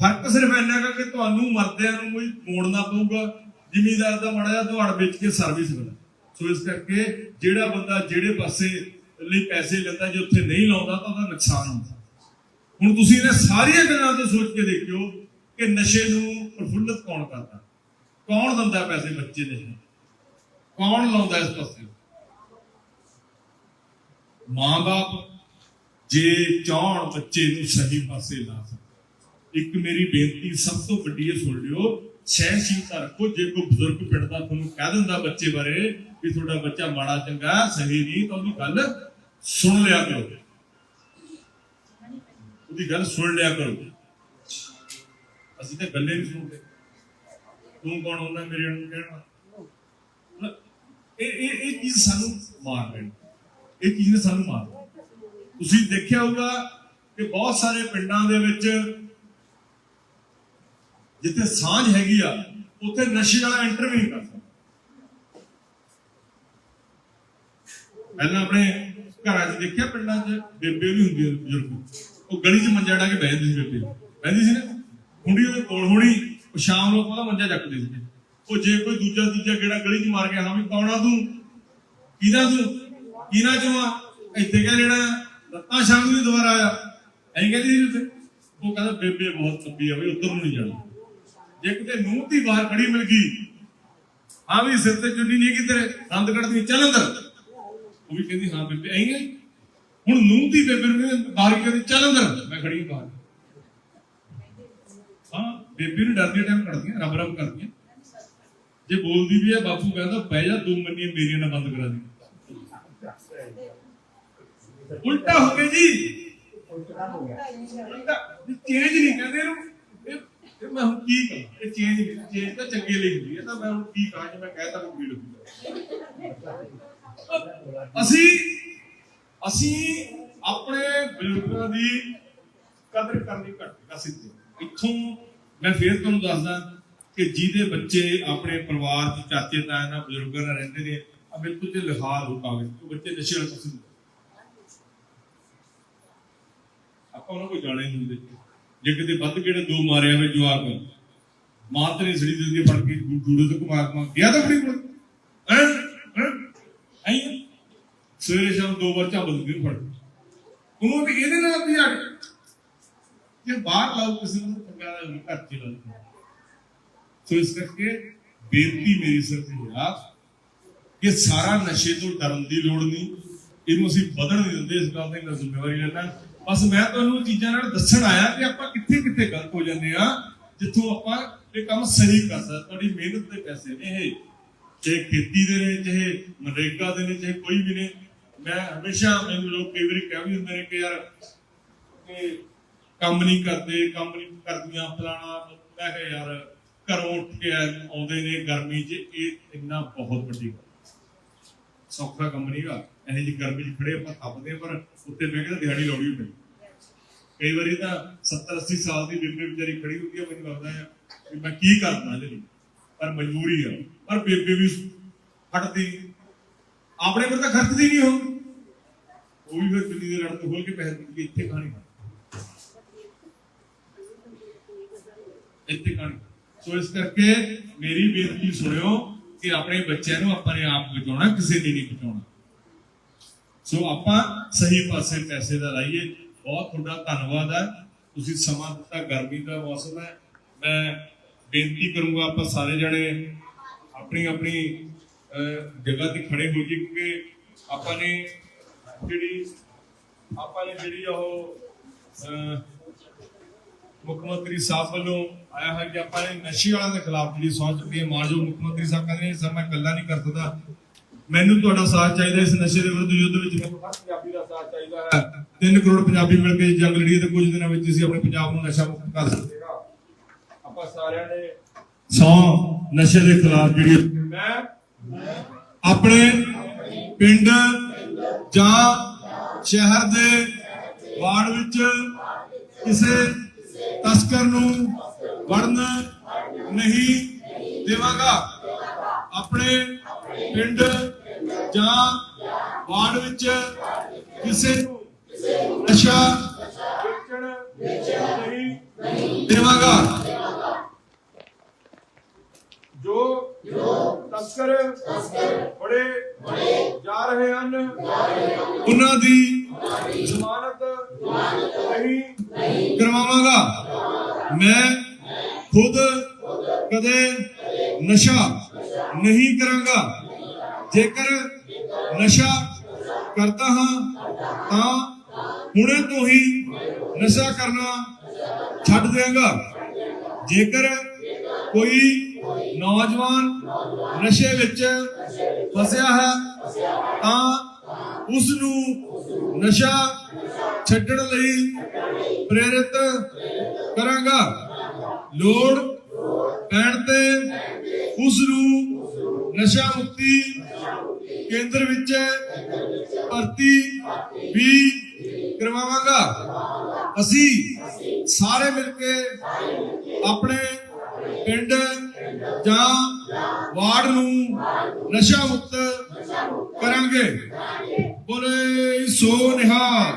ਫ਼ਰਕ ਸਿਰਫ ਇੰਨਾ ਕੁ ਕਿ ਤੁਹਾਨੂੰ ਮਰਦਿਆਂ ਨੂੰ ਕੋਈ ਮੋੜਨਾ ਪਊਗਾ। ਜ਼ਿਮੀਦਾਰ ਦਾ ਮਾੜਾ ਜਿਹਾ ਦਵਾੜ ਵੇਚ ਕੇ ਸਰਵਿਸ ਮਿਲਦਾ ਸੋ ਇਸ ਕਰਕੇ ਜਿਹੜਾ ਬੰਦਾ ਜਿਹੜੇ ਪਾਸੇ ਲਈ ਪੈਸੇ ਲੈਂਦਾ, ਜੇ ਉੱਥੇ ਨਹੀਂ ਲਾਉਂਦਾ, ਤਾਂ ਉਹਦਾ ਨੁਕਸਾਨ ਹੁੰਦਾ। ਹੁਣ ਤੁਸੀਂ ਇਹਨਾਂ ਸਾਰੀਆਂ ਗੱਲਾਂ ਤੋਂ ਸੋਚ ਕੇ ਦੇਖਿਓ ਕਿ ਨਸ਼ੇ ਨੂੰ ਪ੍ਰਫੁੱਲਤ ਕੌਣ ਕਰਦਾ। ਕੌਣ ਦਿੰਦਾ ਪੈਸੇ ਬੱਚੇ ਦੇ? ਕੌਣ ਲਾਉਂਦਾ ਇਸ ਪਾਸੇ? ਮਾਂ-ਬਾਪ ਜੇ ਚਾਹਣ ਬੱਚੇ ਨੂੰ ਸਹੀ ਪਾਸੇ ਲਾ ਸਕਣ। ਇੱਕ ਮੇਰੀ ਬੇਨਤੀ ਸਭ ਤੋਂ ਵੱਡੀ ਇਹ ਸੁਣ ਲਿਓ ਸਹਿਨਸ਼ੀਲਤਾ ਰੱਖੋ। ਜੇ ਕੋਈ ਬਜ਼ੁਰਗ ਪਿੰਡ ਦਾ ਤੁਹਾਨੂੰ ਕਹਿ ਦਿੰਦਾ ਬੱਚੇ ਬਾਰੇ ਵੀ ਤੁਹਾਡਾ ਬੱਚਾ ਮਾੜਾ ਚੰਗਾ ਸਹੀ ਨਹੀਂ, ਤਾਂ ਉਹਦੀ ਗੱਲ ਸੁਣ ਲਿਆ ਕਰੋ। ਉਹਦੀ ਗੱਲ ਸੁਣ ਲਿਆ ਕਰੋ। ਅਸੀਂ ਤਾਂ ਗੱਲੇ ਨਹੀਂ ਸੁਣਦੇ। ਤੂੰ ਕੌਣ ਹੁੰਦਾ ਮੇਰੇ ਨੂੰ ਕਹਿਣਾ। ਇਹ ਇਹ ਇਹ ਚੀਜ਼ ਸਾਨੂੰ ਮਾਰ ਰਹੀ ਇਹ ਚੀਜ਼ ਨੇ ਸਾਨੂੰ ਮਾਰ ਤੁਸੀਂ ਦੇਖਿਆ ਹੋਊਗਾ ਕਿ ਬਹੁਤ ਸਾਰੇ ਪਿੰਡਾਂ ਦੇ ਵਿੱਚ ਜਿੱਥੇ ਸਾਂਝ ਹੈਗੀ ਆ, ਉੱਥੇ ਨਸ਼ੇ ਵਾਲਾ ਐਂਟਰ ਵੀ ਨਹੀਂ ਕਰ ਸਕਦਾ। ਪਹਿਲਾਂ ਆਪਣੇ ਘਰਾਂ 'ਚ ਦੇਖਿਆ ਪਿੰਡਾਂ 'ਚ ਬੇਬੇ ਵੀ ਹੁੰਦੀ ਬਜ਼ੁਰਗ। ਉਹ ਗਲੀ 'ਚ ਮੰਜਾ ਡਾ ਕੇ ਬਹਿ ਜਾਂਦੀ ਸੀ ਬੇਬੇ ਬਹਿੰਦੀ ਸੀ ਨਾ? ਕੁੰਡੀ ਉਹਦੇ ਕੋਲ ਹੋਣੀ। ਉਹ ਸ਼ਾਮ ਨੂੰ ਉਹਦਾ ਮੰਜਾ ਚੱਕਦੇ ਸੀਗੇ ਉਹ ਜੇ ਕੋਈ ਦੂਜਾ ਤੀਜਾ ਕਿਹੜਾ ਗਲੀ 'ਚ ਮਾਰ ਗਿਆ ਹਾਂ ਵੀ ਕੌਣਾ ਤੂੰ? ਕਿਹਦਾ ਤੂੰ? ਕਿਹਨਾਂ ਚੋਂ ਆ? ਇੱਥੇ ਕਹਿ ਲੈਣਾ, ਲੱਤਾਂ ਸ਼ਾਮ ਨੂੰ ਦੁਬਾਰਾ ਆਇਆ ਐਂ ਕਹਿੰਦੀ ਸੀ ਉੱਥੇ। ਉਹ ਕਹਿੰਦਾ, ਬੇਬੇ ਬਹੁਤ ਤੱਪੀ ਆ ਵੀ ਉੱਧਰ ਨੂੰ ਨਹੀਂ ਜਾਣਾ। ਜੇ ਕਿਤੇ ਨੂੰਹ ਦੀ ਬਾਹਰ ਖੜੀ ਮਿਲ ਗਈ, ਹਾਂ ਵੀ ਸਿਰ ਤੇ ਚੁੰਨੀ ਨਹੀਂ ਕਿਧਰੇ ਦੰਦ ਕੱਢਦੀ, ਚੱਲ ਅੰਦਰ। ਉਹ ਵੀ ਕਹਿੰਦੀ, ਹਾਂ ਬੇਬੇ, ਐਂ ਹੁਣ ਨੂੰਹ ਦੀ ਬੇਬੇ ਨੂੰ ਬਾਹਰ ਕਹਿੰਦੀ, ਚੱਲ ਅੰਦਰ। ਮੈਂ ਖੜੀ ਬਾਹਰ। ਬੇਬੀ ਨੂੰ ਡਰਦੀ ਟਾਈਮ ਕੱਢਦੀਆਂ ਰੱਬ ਰੱਬ ਕਰਦੀਆਂ। ਜੇ ਬੋਲਦੀ ਵੀ ਹੈ ਬਾਪੂ ਕਹਿੰਦਾ, ਬਹਿ ਜਾ, ਦੋ ਮੰਨੀਆਂ ਮੇਰੀਆਂ ਨਾਲ ਬੰਦ ਕਰਾ ਦੀ। ਉਲਟਾ ਹੋ ਗਿਆ ਜੀ। ਚੇਂਜ ਨਹੀਂ ਕਹਿੰਦੇ ਇਹਨੂੰ। ਇਹ ਮੈਂ ਹੁਣ ਕੀ ਕਰਾਂ? ਇਹ ਚੇਂਜ ਚੇਂਜ ਤਾਂ ਚੰਗੇ ਲਈ ਹੁੰਦੀ ਹੈ ਤਾਂ ਮੈਂ ਹੁਣ ਕੀ ਕਰਾਂ ਜੇ ਮੈਂ ਕਹਿ ਤਾ ਕੋਈ ਅਸੀਂ ਅਸੀਂ ਆਪਣੇ ਬਜ਼ੁਰਗਾਂ ਦੀ ਕਦਰ ਕਰਨੀ ਘੱਟ ਕਰ ਸਿੱਧੇ। ਇੱਥੋਂ ਮੈਂ ਫੇਰ ਤੁਹਾਨੂੰ ਦੱਸਦਾ ਕਿ ਜਿਹਦੇ ਬੱਚੇ ਆਪਣੇ ਪਰਿਵਾਰ ਚ ਚਾਚੇ ਤਾਏ ਨਾਲ ਬਜ਼ੁਰਗਾਂ ਨਾਲ ਰਹਿੰਦੇ ਨੇ ਆ ਬਿਲਕੁਲ ਤੇ ਲਿਖਾਰ ਹੋ ਕਾਗਜ਼ ਉਹ ਬੱਚੇ ਨਸ਼ੇ ਵਾਲੇ ਪਾਸੇ ਆਪਾਂ ਉਹਨਾਂ ਕੋਈ ਜਾਣੇ ਨਹੀਂ ਹੁੰਦੇ ਜੇ ਕਿਤੇ ਵੱਧ ਕਿਹੜੇ ਦੋ ਮਾਰਿਆ ਹੋਵੇ ਜਵਾਕ, ਮਾਂ ਤੇ ਸੜੀ ਦਿੰਦੀ ਫੜ ਕੇ ਜੂੜੇ ਤੋਂ ਕੁਮਾਰ ਮਾ ਗਿਆ ਤਾਂ ਆਪਣੀ ਕੋਲ। ਐਂ ਸਵੇਰੇ ਸ਼ਾਮ ਦੋ ਵਾਰ ਝੱਬ ਦਿੰਦੀ ਫੜ। ਉਹਨੂੰ ਵੀ ਇਹਦੇ ਨਾਲ ਵੀ ਅੜ ਜੇ ਬਾਹਰ ਲਾਓ ਕਿਸੇ ਨੂੰ ਪੰਗਾ ਦਾ ਘਰ ਚ ਲਾ ਸੋ ਇਸ ਕਰਕੇ ਬੇਨਤੀ ਮੇਰੀ ਸਿਰ ਤੇ ਆ ਕਿ ਸਾਰਾ ਨਸ਼ੇ ਤੋਂ ਡਰਨ ਦੀ ਲੋੜ ਨਹੀਂ। ਇਹਨੂੰ ਅਸੀਂ ਵਧਣ ਨਹੀਂ ਦਿੰਦੇ, ਇਸ ਗੱਲ ਦੀ ਮੈਂ ਜ਼ਿੰਮੇਵਾਰੀ ਲੈਣਾ ਬਸ ਮੈਂ ਤੁਹਾਨੂੰ ਚੀਜ਼ਾਂ ਨਾਲ ਦੱਸਣ ਆਇਆ ਕਿ ਆਪਾਂ ਕਿੱਥੇ ਕਿੱਥੇ ਗਲਤ ਹੋ ਜਾਂਦੇ ਆ ਜਿੱਥੋਂ ਆਪਾਂ ਇਹ ਕੰਮ ਸਹੀ ਕਰ ਸਕਦੇ ਤੁਹਾਡੀ ਮਿਹਨਤ ਦੇ ਪੈਸੇ ਨੇ ਇਹ। ਚਾਹੇ ਖੇਤੀ ਦੇ ਨੇ, ਚਾਹੇ ਮਨਰੇਗਾ ਦੇ ਨੇ, ਚਾਹੇ ਕੋਈ ਵੀ ਨੇ। ਮੈਂ ਹਮੇਸ਼ਾ ਮੈਨੂੰ ਲੋਕ ਕਈ ਵਾਰੀ ਕਹਿ ਵੀ ਹੁੰਦੇ ਨੇ ਕਿ ਯਾਰ, ਕਿ ਕੰਮ ਨਹੀਂ ਕਰਦੇ ਕੰਮ ਨਹੀਂ ਕਰਦੀਆਂ ਫਲਾਣਾ ਮੈਂ ਕਿਹਾ ਯਾਰ ਘਰੋਂ ਉੱਠ ਕੇ ਆਉਂਦੇ ਨੇ ਗਰਮੀ 'ਚ ਇਹ ਇੰਨਾ ਬਹੁਤ ਵੱਡੀ ਗੱਲ ਸੌਖਾ ਕੰਮ ਨਹੀਂਗਾ ਇਹ ਜੀ ਗਰਮੀ 'ਚ ਖੜੇ ਆਪਾਂ ਥੱਪਦੇ ਹਾਂ, ਪਰ ਉੱਤੇ ਮੈਂ ਕੇ ਦਿਹਾੜੀ ਲਾਉਣੀ ਪੈਂਦੀ ਕਈ ਵਾਰੀ ਤਾਂ 70 80 ਸਾਲ ਦੀ ਬੇਬੇ ਵਿਚਾਰੀ ਖੜੀ ਹੁੰਦੀ ਹੈ ਮੈਨੂੰ ਲੱਗਦਾ ਹੈ ਕਿ ਮੈਂ ਕੀ ਕਰਦਾ ਜੀ ਪਰ ਮਜਬੂਰੀ ਆ। ਪਰ ਬੇਬੇ ਵੀ ਹਟਦੀ ਆਪਣੇ ਪਰ ਤਾਂ ਖਰਚਦੀ ਨਹੀਂ ਉਹ। ਉਹ ਵੀ ਫਿਰ ਦਿੱਲੀ ਦੇ ਰੜ ਤੋਂ ਖੋਲ ਕੇ ਪੈਸੇ ਦਿੰਦੀ ਇੱਥੇ ਖਾਣੀ। ਇੱਥੇ ਖਾਣੀ ਸੋ ਇਸ ਕਰਕੇ ਮੇਰੀ ਬੇਨਤੀ ਸੁਣਿਓ ਕਿ ਆਪਣੇ ਬੱਚਿਆਂ ਨੂੰ ਆਪਣੇ ਆਪ ਬਚਾਉਣਾ ਕਿਸੇ ਨੇ ਨਹੀਂ ਬਚਾਉਣਾ। ਸੋ ਆਪਾਂ ਸਹੀ ਪਾਸੇ ਪੈਸੇ ਦਾ ਲਾਈਏ। ਬਹੁਤ ਤੁਹਾਡਾ ਧੰਨਵਾਦ ਹੈ ਤੁਸੀਂ ਸਮਾਂ ਦਿੱਤਾ ਗਰਮੀ ਦਾ ਮੌਸਮ ਹੈ। ਮੈਂ ਬੇਨਤੀ ਕਰੂੰਗਾ ਆਪਾਂ ਸਾਰੇ ਜਣੇ ਆਪਣੀ ਆਪਣੀ ਅਹ, ਜਗ੍ਹਾ ਤੇ ਖੜੇ ਹੋ ਜੀ ਕਿਉਂਕਿ ਆਪਾਂ ਨੇ ਜਿਹੜੀ ਆਪਾਂ ਨੇ ਜਿਹੜੀ ਉਹ ਅਹ, ਮੁੱਖ ਮੰਤਰੀ ਸਾਹਿਬ ਵੱਲੋਂ ਆਇਆ ਹੈ ਕਿ ਆਪਾਂ ਨੇ ਨਸ਼ੇ ਵਾਲਿਆਂ ਦੇ ਖਿਲਾਫ ਜਿਹੜੀ ਸਹੁੰ ਚੁੱਕੀ ਹੈ, ਮਾਨਯੋਗ ਮੁੱਖ ਮੰਤਰੀ ਸਾਹਿਬ ਕਹਿੰਦੇ ਨੇ, ਸਰ, ਮੈਂ ਇਕੱਲਾ ਨਹੀਂ ਕਰ ਸਕਦਾ। ਮੈਨੂੰ ਤੁਹਾਡਾ ਸਾਥ ਚਾਹੀਦਾ, ਇਸ ਨਸ਼ੇ ਦੇ ਵਿਰੁੱਧ ਯੁੱਧ ਵਿੱਚ ਮੈਨੂੰ ਹਰ ਪੰਜਾਬੀ ਦਾ ਸਾਥ ਚਾਹੀਦਾ ਹੈ। 3 ਕਰੋੜ ਪੰਜਾਬੀ ਮਿਲ ਕੇ ਜੰਗ ਲੜੀਏ ਤੇ ਕੁਝ ਦਿਨਾਂ ਵਿੱਚ ਅਸੀਂ ਆਪਣੇ ਪੰਜਾਬ ਨੂੰ ਨਸ਼ਾ ਮੁਕਤ ਕਰ ਸਕਦੇ ਆਪਾਂ ਸਾਰਿਆਂ ਨੇ ਸੌ ਨਸ਼ੇ ਦੇ ਖਿਲਾਫ ਜਿਹੜੀ ਮੈਂ ਆਪਣੇ ਪਿੰਡ ਜਾਂ ਸ਼ਹਿਰ ਦੇ ਵਾਰਡ ਵਿੱਚ ਕਿਸੇ ਤਸਕਰ ਨੂੰ ਵੜਨ ਨਹੀਂ ਦੇਵਾਂਗਾ। ਆਪਣੇ ਪਿੰਡ ਜਾਂ ਵਾਰਡ ਵਿੱਚ ਕਿਸੇ ਨੂੰ ਨਸ਼ਾ ਵੇਚਣ ਨਹੀਂ ਦੇਵਾਂਗਾ। ਜੋ ਤਸਕਰ ਬੜੇ ਜਾ ਰਹੇ ਹਨ ਉਹਨਾਂ ਦੀ ਜ਼ਮਾਨਤ ਨਹੀਂ ਕਰਵਾਵਾਂਗਾ। ਮੈਂ ਖੁਦ ਕਦੇ ਨਸ਼ਾ ਨਹੀਂ ਕਰਾਂਗਾ। ਜੇਕਰ ਨਸ਼ਾ ਕਰਦਾ ਹਾਂ ਤਾਂ ਹੁਣੇ ਤੋਂ ਹੀ ਨਸ਼ਾ ਕਰਨਾ ਛੱਡ ਦਿਆਂਗਾ। ਜੇਕਰ ਕੋਈ ਨੌਜਵਾਨ ਨਸ਼ੇ ਵਿੱਚ ਫਸਿਆ ਹੈ, ਤਾਂ ਉਸ ਨੂੰ ਨਸ਼ਾ ਛੱਡਣ ਲਈ ਪ੍ਰੇਰਿਤ ਕਰਾਂਗਾ। ਲੋੜ ਪੈਣ ਤੇ ਉਸ ਨੂੰ ਨਸ਼ਾ ਮੁਕਤੀ ਕੇਂਦਰ ਵਿੱਚ ਭਰਤੀ ਵੀ ਕਰਵਾਵਾਂਗਾ। ਅਸੀਂ ਸਾਰੇ ਮਿਲ ਕੇ ਆਪਣੇ ਪਿੰਡ ਜਾਂ ਵਾਰਡ ਨੂੰ ਨਸ਼ਾ ਮੁਕਤ ਕਰਾਂਗੇ। ਬੋਲੇ ਸੋ ਨਿਹਾਲ।